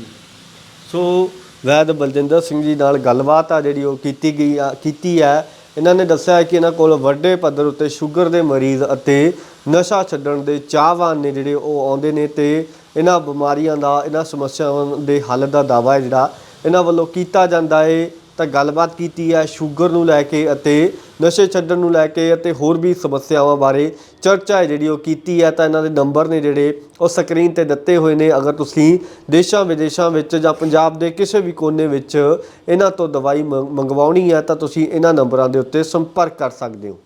ਸੋ ਵੈਦ ਬਲਜਿੰਦਰ ਸਿੰਘ ਜੀ ਨਾਲ ਗੱਲਬਾਤ ਆ ਜਿਹੜੀ ਉਹ ਕੀਤੀ ਗਈ ਆ ਕੀਤੀ ਹੈ। ਇਹਨਾਂ ਨੇ ਦੱਸਿਆ ਹੈ ਕਿ ਇਹਨਾਂ ਕੋਲ ਵੱਡੇ ਪੱਧਰ ਉੱਤੇ ਸ਼ੂਗਰ ਦੇ ਮਰੀਜ਼ ਅਤੇ ਨਸ਼ਾ ਛੱਡਣ ਦੇ ਚਾਹਵਾਨ ਨੇ ਜਿਹੜੇ ਉਹ ਆਉਂਦੇ ਨੇ ਤੇ ਇਹਨਾਂ ਬਿਮਾਰੀਆਂ ਦਾ, ਇਹਨਾਂ ਸਮੱਸਿਆਵਾਂ ਦੇ ਹੱਲ ਦਾ ਦਾਵਾ ਹੈ ਜਿਹੜਾ। ਇਹਨਾਂ ਵੱਲੋਂ ਕੀਤਾ ਜਾਂਦਾ ਹੈ ਤਾਂ ਗੱਲਬਾਤ ਕੀਤੀ ਹੈ ਸ਼ੂਗਰ ਨੂੰ ਲੈ ਕੇ ਅਤੇ ਨਸ਼ੇ ਛੱਡਣ ਨੂੰ ਲੈ ਕੇ ਅਤੇ ਹੋਰ ਵੀ ਸਮੱਸਿਆਵਾਂ ਬਾਰੇ ਚਰਚਾ ਹੈ ਜਿਹੜੀ ਉਹ ਕੀਤੀ ਹੈ, ਤਾਂ ਇਹਨਾਂ ਦੇ ਨੰਬਰ ਨੇ ਜਿਹੜੇ ਉਹ ਸਕਰੀਨ ਤੇ ਦਿੱਤੇ ਹੋਏ ਨੇ। ਅਗਰ ਤੁਸੀਂ ਦੇਸ਼ਾਂ ਵਿਦੇਸ਼ਾਂ ਵਿੱਚ ਜਾਂ ਪੰਜਾਬ ਦੇ ਕਿਸੇ ਵੀ ਕੋਨੇ ਵਿੱਚ ਇਹਨਾਂ ਤੋਂ ਦਵਾਈ ਮੰਗ- ਮੰਗਵਾਉਣੀ ਹੈ, ਤਾਂ ਤੁਸੀਂ ਇਹਨਾਂ ਨੰਬਰਾਂ ਦੇ ਉੱਤੇ ਸੰਪਰਕ ਕਰ ਸਕਦੇ ਹੋ।